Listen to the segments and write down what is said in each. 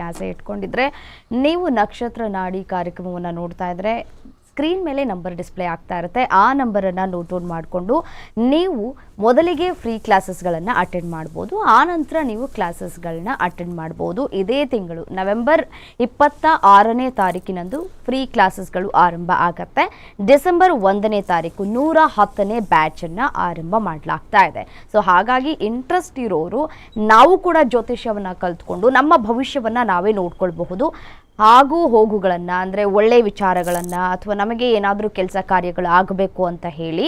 ಆಸೆ ಇಟ್ಕೊಂಡಿದ್ರೆ ನೀವು ನಕ್ಷತ್ರ ನಾಡಿ ಕಾರ್ಯಕ್ರಮವನ್ನು ನೋಡ್ತಾ ಇದ್ರೆ ಸ್ಕ್ರೀನ್ ಮೇಲೆ ನಂಬರ್ ಡಿಸ್ಪ್ಲೇ ಆಗ್ತಾ ಇರುತ್ತೆ. ಆ ನಂಬರನ್ನು ನೋಟ್ ಡೌನ್ ಮಾಡಿಕೊಂಡು ನೀವು ಮೊದಲಿಗೆ ಫ್ರೀ ಕ್ಲಾಸಸ್ಗಳನ್ನು ಅಟೆಂಡ್ ಮಾಡ್ಬೋದು. ಆ ನಂತರ ನೀವು ಕ್ಲಾಸಸ್ಗಳನ್ನ ಅಟೆಂಡ್ ಮಾಡ್ಬೋದು. ಇದೇ ತಿಂಗಳು ನವೆಂಬರ್ ಇಪ್ಪತ್ತ ಆರನೇ ತಾರೀಕಿನಂದು ಫ್ರೀ ಕ್ಲಾಸಸ್ಗಳು ಆರಂಭ ಆಗತ್ತೆ. ಡಿಸೆಂಬರ್ ಒಂದನೇ ತಾರೀಕು ನೂರ ಹತ್ತನೇ ಬ್ಯಾಚನ್ನು ಆರಂಭ ಮಾಡಲಾಗ್ತಾ ಇದೆ. ಸೊ, ಹಾಗಾಗಿ ಇಂಟ್ರೆಸ್ಟ್ ಇರೋರು ನಾವು ಕೂಡ ಜ್ಯೋತಿಷ್ಯವನ್ನು ಕಲ್ತ್ಕೊಂಡು ನಮ್ಮ ಭವಿಷ್ಯವನ್ನು ನಾವೇ ನೋಡ್ಕೊಳ್ಬಹುದು. ಆಗು ಹೋಗುಗಳನ್ನು, ಅಂದರೆ ಒಳ್ಳೆ ವಿಚಾರಗಳನ್ನು ಅಥವಾ ನಮಗೆ ಏನಾದರೂ ಕೆಲಸ ಕಾರ್ಯಗಳು ಆಗಬೇಕು ಅಂತ ಹೇಳಿ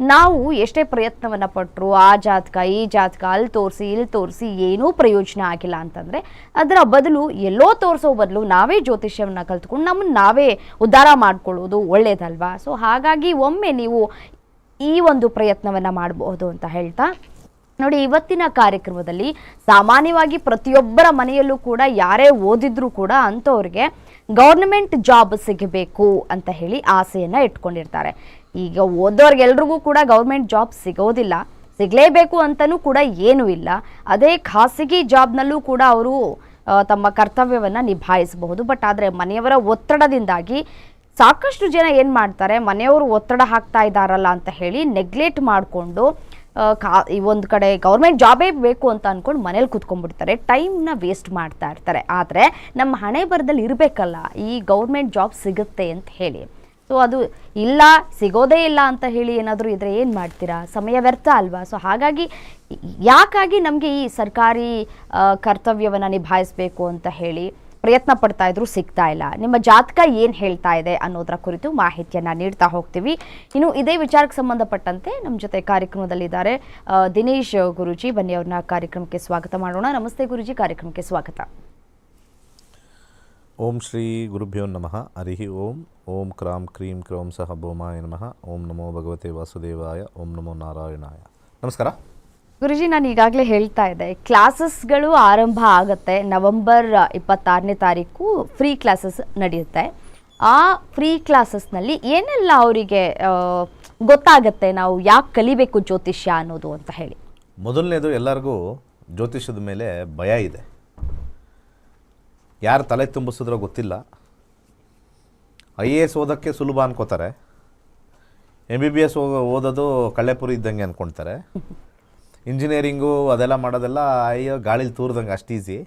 ನಾವು ಎಷ್ಟೇ ಪ್ರಯತ್ನವನ್ನು ಪಟ್ಟರು ಆ ಜಾತಕ, ಈ ಜಾತಕ ಅಲ್ಲಿ ತೋರಿಸಿ, ಇಲ್ಲಿ ತೋರಿಸಿ ಏನೂ ಪ್ರಯೋಜನ ಆಗಿಲ್ಲ ಅಂತಂದರೆ ಅದರ ಬದಲು ಎಲ್ಲೋ ತೋರಿಸೋ ಬದಲು ನಾವೇ ಜ್ಯೋತಿಷ್ಯವನ್ನು ಕಲ್ತ್ಕೊಂಡು ನಮ್ಮನ್ನು ನಾವೇ ಉದ್ಧಾರ ಮಾಡಿಕೊಳ್ಳೋದು ಒಳ್ಳೆಯದಲ್ವಾ ಸೊ ಹಾಗಾಗಿ ಒಮ್ಮೆ ನೀವು ಈ ಒಂದು ಪ್ರಯತ್ನವನ್ನು ಮಾಡಬಹುದು ಅಂತ ಹೇಳ್ತಾ ನೋಡಿ, ಇವತ್ತಿನ ಕಾರ್ಯಕ್ರಮದಲ್ಲಿ ಸಾಮಾನ್ಯವಾಗಿ ಪ್ರತಿಯೊಬ್ಬರ ಮನೆಯಲ್ಲೂ ಕೂಡ ಯಾರೇ ಓದಿದ್ರೂ ಕೂಡ ಅಂಥವ್ರಿಗೆ ಗೌರ್ಮೆಂಟ್ ಜಾಬ್ ಸಿಗಬೇಕು ಅಂತ ಹೇಳಿ ಆಸೆಯನ್ನು ಇಟ್ಕೊಂಡಿರ್ತಾರೆ. ಈಗ ಓದೋರ್ಗೆಲ್ರಿಗೂ ಕೂಡ ಗೌರ್ಮೆಂಟ್ ಜಾಬ್ ಸಿಗೋದಿಲ್ಲ. ಸಿಗಲೇಬೇಕು ಅಂತಲೂ ಕೂಡ ಏನೂ ಇಲ್ಲ. ಅದೇ ಖಾಸಗಿ ಜಾಬ್ನಲ್ಲೂ ಕೂಡ ಅವರು ತಮ್ಮ ಕರ್ತವ್ಯವನ್ನು ನಿಭಾಯಿಸಬಹುದು. ಬಟ್ ಆದರೆ ಮನೆಯವರ ಒತ್ತಡದಿಂದಾಗಿ ಸಾಕಷ್ಟು ಜನ ಏನು ಮಾಡ್ತಾರೆ, ಮನೆಯವರು ಒತ್ತಡ ಹಾಕ್ತಾ ಇದ್ದಾರಲ್ಲ ಅಂತ ಹೇಳಿ ನೆಗ್ಲೆಕ್ಟ್ ಮಾಡಿಕೊಂಡು ಕಾ, ಈ ಒಂದು ಕಡೆ ಗೌರ್ಮೆಂಟ್ ಜಾಬೇ ಬೇಕು ಅಂತ ಅಂದ್ಕೊಂಡು ಮನೇಲಿ ಕೂತ್ಕೊಂಡ್ಬಿಡ್ತಾರೆ. ಟೈಮ್ನ ವೇಸ್ಟ್ ಮಾಡ್ತಾ ಇರ್ತಾರೆ. ಆದರೆ ನಮ್ಮ ಹಣೆ ಬರದಲ್ಲಿ ಇರಬೇಕಲ್ಲ, ಈ ಗೌರ್ಮೆಂಟ್ ಜಾಬ್ ಸಿಗುತ್ತೆ ಅಂತ ಹೇಳಿ. ಸೊ ಅದು ಇಲ್ಲ, ಸಿಗೋದೇ ಇಲ್ಲ ಅಂತ ಹೇಳಿ ಏನಾದರೂ ಇದ್ರೆ ಏನು ಮಾಡ್ತೀರಾ? ಸಮಯ ವ್ಯರ್ಥ ಅಲ್ವಾ? ಸೊ ಹಾಗಾಗಿ ಯಾಕಾಗಿ ನಮಗೆ ಈ ಸರ್ಕಾರಿ ಕರ್ತವ್ಯವನ್ನು ನಿಭಾಯಿಸಬೇಕು ಅಂತ ಹೇಳಿ ಪ್ರಯತ್ನ ಪಡ್ತಾ ಇದ್ರು ಸಿಗ್ತಾ ಇಲ್ಲ. ನಿಮ್ಮ ಜಾತಕ ಏನು ಹೇಳ್ತಾ ಇದೆ ಅನ್ನೋದರ ಕುರಿತು ಮಾಹಿತಿಯನ್ನ ನೀಡ್ತಾ ಹೋಗ್ತೀವಿ. ಇನ್ನು ಇದೇ ವಿಚಾರಕ್ಕೆ ಸಂಬಂಧಪಟ್ಟಂತೆ ನಮ್ಮ ಜೊತೆ ಕಾರ್ಯಕ್ರಮದಲ್ಲಿದ್ದಾರೆ ದಿನೇಶ್ ಗುರುಜಿ. ಬನ್ನಿ ಅವ್ರನ್ನ ಕಾರ್ಯಕ್ರಮಕ್ಕೆ ಸ್ವಾಗತ ಮಾಡೋಣ. ನಮಸ್ತೆ ಗುರುಜಿ, ಕಾರ್ಯಕ್ರಮಕ್ಕೆ ಸ್ವಾಗತ. ಓಂ ಶ್ರೀ ಗುರುಭ್ಯೋ ನಮಃ. ಹರಿ ಓಂ. ಓಂ ಕ್ರಾಂ ಕ್ರೀಂ ಕ್ರೋಂ ಸಹ ಭೌಮಾಯ ನಮಃ. ಓಂ ನಮೋ ಭಗವತೆ ವಾಸುದೇವಾಯ. ಓಂ ನಮೋ ನಾರಾಯಣಾಯ. ನಮಸ್ಕಾರ. ಗುರುಜಿ, ನಾನು ಈಗಾಗಲೇ ಹೇಳ್ತಾ ಇದ್ದೆ, ಕ್ಲಾಸಸ್ಗಳು ಆರಂಭ ಆಗುತ್ತೆ. ನವೆಂಬರ್ ಇಪ್ಪತ್ತಾರನೇ ತಾರೀಕು ಫ್ರೀ ಕ್ಲಾಸಸ್ ನಡೆಯುತ್ತೆ. ಆ ಫ್ರೀ ಕ್ಲಾಸಸ್ನಲ್ಲಿ ಏನೆಲ್ಲ ಅವರಿಗೆ ಗೊತ್ತಾಗತ್ತೆ? ನಾವು ಯಾಕೆ ಕಲಿಬೇಕು ಜ್ಯೋತಿಷ್ಯ ಅನ್ನೋದು ಅಂತ ಹೇಳಿ. ಮೊದಲನೇದು ಎಲ್ಲರಿಗೂ ಜ್ಯೋತಿಷ್ಯದ ಮೇಲೆ ಭಯ ಇದೆ. ಯಾರು ತಲೆ ತುಂಬಿಸಿದ್ರೋ ಗೊತ್ತಿಲ್ಲ. ಐ ಎ ಎಸ್ ಓದೋಕ್ಕೆ ಸುಲಭ ಅನ್ಕೋತಾರೆ. ಎಂ ಬಿ ಬಿ ಎಸ್ ಓದೋದು ಕಳ್ಳೆಪುರಿ ಇದ್ದಂಗೆ ಅಂದ್ಕೊಳ್ತಾರೆ ಇಂಜಿನಿಯರಿಂಗು ಅದೆಲ್ಲ ಮಾಡೋದೆಲ್ಲ ಅಯ್ಯೋ, ಗಾಳಿಲಿ ತೂರ್ದಂಗೆ ಅಷ್ಟು ಈಸಿ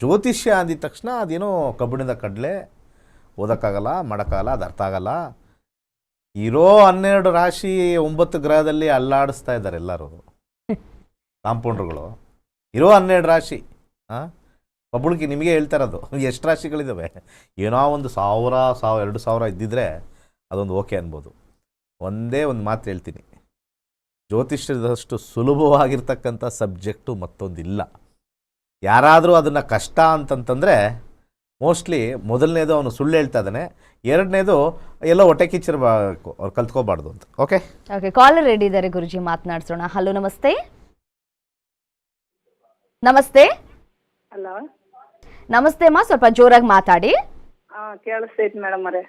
ಜ್ಯೋತಿಷ್ಯ ಅಂದಿದ ತಕ್ಷಣ ಅದೇನೋ ಕಬ್ಬಿಣದ ಕಡಲೆ ಓದೋಕ್ಕಾಗಲ್ಲ, ಮಾಡೋಕ್ಕಾಗಲ್ಲ, ಅದು ಅರ್ಥ ಆಗಲ್ಲ. ಇರೋ ಹನ್ನೆರಡು ರಾಶಿ ಒಂಬತ್ತು ಗ್ರಹದಲ್ಲಿ ಅಲ್ಲಾಡಿಸ್ತಾ ಇದ್ದಾರೆ ಎಲ್ಲರೂ. ಕಾಂಪೌಂಡ್ರುಗಳು. ಇರೋ ಹನ್ನೆರಡು ರಾಶಿ ಹಾಂ ಒಬ್ಬಳಿಗೆ ನಿಮಗೆ ಹೇಳ್ತಾ ಇರೋದು, ಎಷ್ಟು ರಾಶಿಗಳಿದ್ದಾವೆ ಏನೋ ಒಂದು ಸಾವಿರ ಸಾವಿರ, ಎರಡು ಸಾವಿರ ಇದ್ದಿದ್ರೆ ಅದೊಂದು ಓಕೆ ಅನ್ಬೋದು. ಒಂದೇ ಒಂದು ಮಾತು ಹೇಳ್ತೀನಿ. ಜ್ಯೋತಿಷ್ಯದಷ್ಟು ಸುಲಭವಾಗಿರ್ತಕ್ಕಂಥ ಸಬ್ಜೆಕ್ಟು ಮತ್ತೊಂದಿಲ್ಲ. ಯಾರಾದರೂ ಅದನ್ನು ಕಷ್ಟ ಅಂತಂತಂದರೆ ಮೋಸ್ಟ್ಲಿ ಮೊದಲನೇದು ಅವನು ಸುಳ್ಳು ಹೇಳ್ತಾ ಇದ್ದಾನೆ ಎರಡನೇದು ಎಲ್ಲ ಹೊಟ್ಟೆ ಕಿಚ್ಚಿರಬೇಕು ಅವ್ರು ಕಲ್ತ್ಕೋಬಾರ್ದು ಅಂತ. ಓಕೆ ಓಕೆ ಕಾಲ್ ರೆಡಿ ಇದ್ದಾರೆ ಗುರುಜಿ ಮಾತನಾಡ್ಸೋಣ. ಹಲೋ ನಮಸ್ತೆ. ನಮಸ್ತೆ. ಹಲೋ ನಮಸ್ತೆ ಅಮ್ಮ ಸ್ವಲ್ಪ ಜೋರಾಗಿ ಮಾತಾಡಿ. ಹಾಂ ಕೇಳಿಸ್ತೈತಿ ಮೇಡಮ್ ಅವರೇ.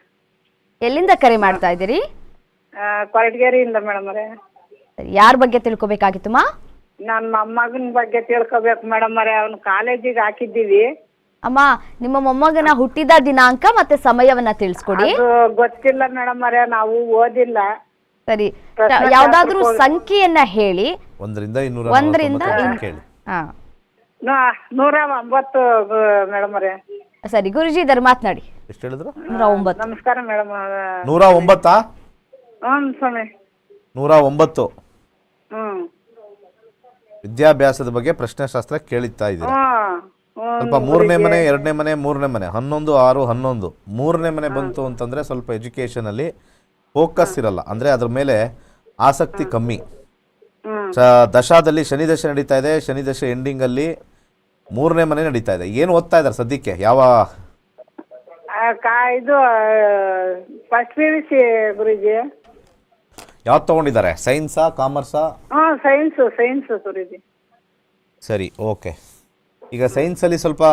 ಎಲ್ಲಿಂದ ಕರೆ ಮಾಡ್ತಾ ಇದ್ದೀರಿ? ಕೊರಟಗೆರೆಯಿಂದ ಮೇಡಮ್ ಅವರೇ. ಯಾರ ಬಗ್ಗೆ ತಿಳ್ಕೊಬೇಕಾಗಿತ್ತು ಮಾ? ನನ್ನ ಮೊಮ್ಮಗನ ಬಗ್ಗೆ ತಿಳ್ಕೊಬೇಕು ಮೇಡಮ್ ಅರೇ ಅವ್ನ ಕಾಲೇಜಿಗೆ ಹಾಕಿದ್ದೀವಿ. ಅಮ್ಮ ನಿಮ್ಮ ಮೊಮ್ಮಗನ ಹುಟ್ಟಿದ ದಿನಾಂಕ ಮತ್ತೆ ಸಮಯವನ್ನ ತಿಳಿಸ್ಕೊಡಿ. ಅದು ಗೊತ್ತಿಲ್ಲ ಮೇಡಮ್ ಅರೇ ನಾವು ಓದಿಲ್ಲ. ಸರಿ ಯಾವ್ದಾದ್ರು ಸಂಖ್ಯೆಯನ್ನ ಹೇಳಿ. ಒಂದರಿಂದ ಇನ್ನೂರ ಒಂದರಿಂದ ನಲವತ್ತೊಂಬತ್ತು ಇನ್- ಕೇಳಿ. ಹಾ. ನೂ- ನೂರ ಒಂಬತ್ತು ಮೇಡಮ್ ಅರೆ ಸರಿ ಗುರುಜಿ ಇದ್ದಾರೆ ಮಾತನಾಡಿ. ಎಷ್ಟು ಹೇಳಿದ್ರು? ನೂರ ಒಂಬತ್ತು. ನಮಸ್ಕಾರ ಮೇಡಮ್ ನೂರ ಒಂಬತ್ತಾ? ಹ್ಞೂ ಸ್ವಾಮಿ. ನೂರ ಒಂಬತ್ತು. ವಿದ್ಯಾಭ್ಯಾಸದ ಬಗ್ಗೆ ಪ್ರಶ್ನೆಶಾಸ್ತ್ರ ಶಾಸ್ತ್ರ ಇದ್ದೀರಾ? ಸ್ವಲ್ಪ ಮೂರನೇ ಮನೆ ಎರಡನೇ ಮನೆ ಮೂರನೇ ಮನೆ ಹನ್ನೊಂದು ಆರು ಹನ್ನೊಂದು. ಮೂರನೇ ಮನೆ ಬಂತು ಅಂತಂದ್ರೆ ಸ್ವಲ್ಪ ಎಜುಕೇಶನ್ ಅಲ್ಲಿ ಫೋಕಸ್ ಇರಲ್ಲ. ಅಂದ್ರೆ ಅದ್ರ ಮೇಲೆ ಆಸಕ್ತಿ ಕಮ್ಮಿ. ಸ ದಶಾದಲ್ಲಿ ಶನಿ ದಶೆ ನಡೀತಾ ಇದೆ. ಶನಿ ದಶೆ ಎಂಡಿಂಗಲ್ಲಿ ಮೂರನೇ ಮನೆ ನಡೀತಾ ಇದೆ. ಏನು ಓದ್ತಾ ಇದಾರೆ ಸದ್ಯಕ್ಕೆ? ಯಾವ ಆ, ಕಾ ಇದು first P U C guruji. ಯಾವ್ದು ತಗೊಂಡಿದ್ದಾರೆ? ಸೈನ್ಸಾ ಕಾಮರ್ಸಾ ಹಾಂ ಸೈನ್ಸ್ ಸೈನ್ಸ್ ಸುರಿದಿ ಸರಿ ಓಕೆ ಈಗ ಸೈನ್ಸ್ ಅಲ್ಲಿ ಸ್ವಲ್ಪ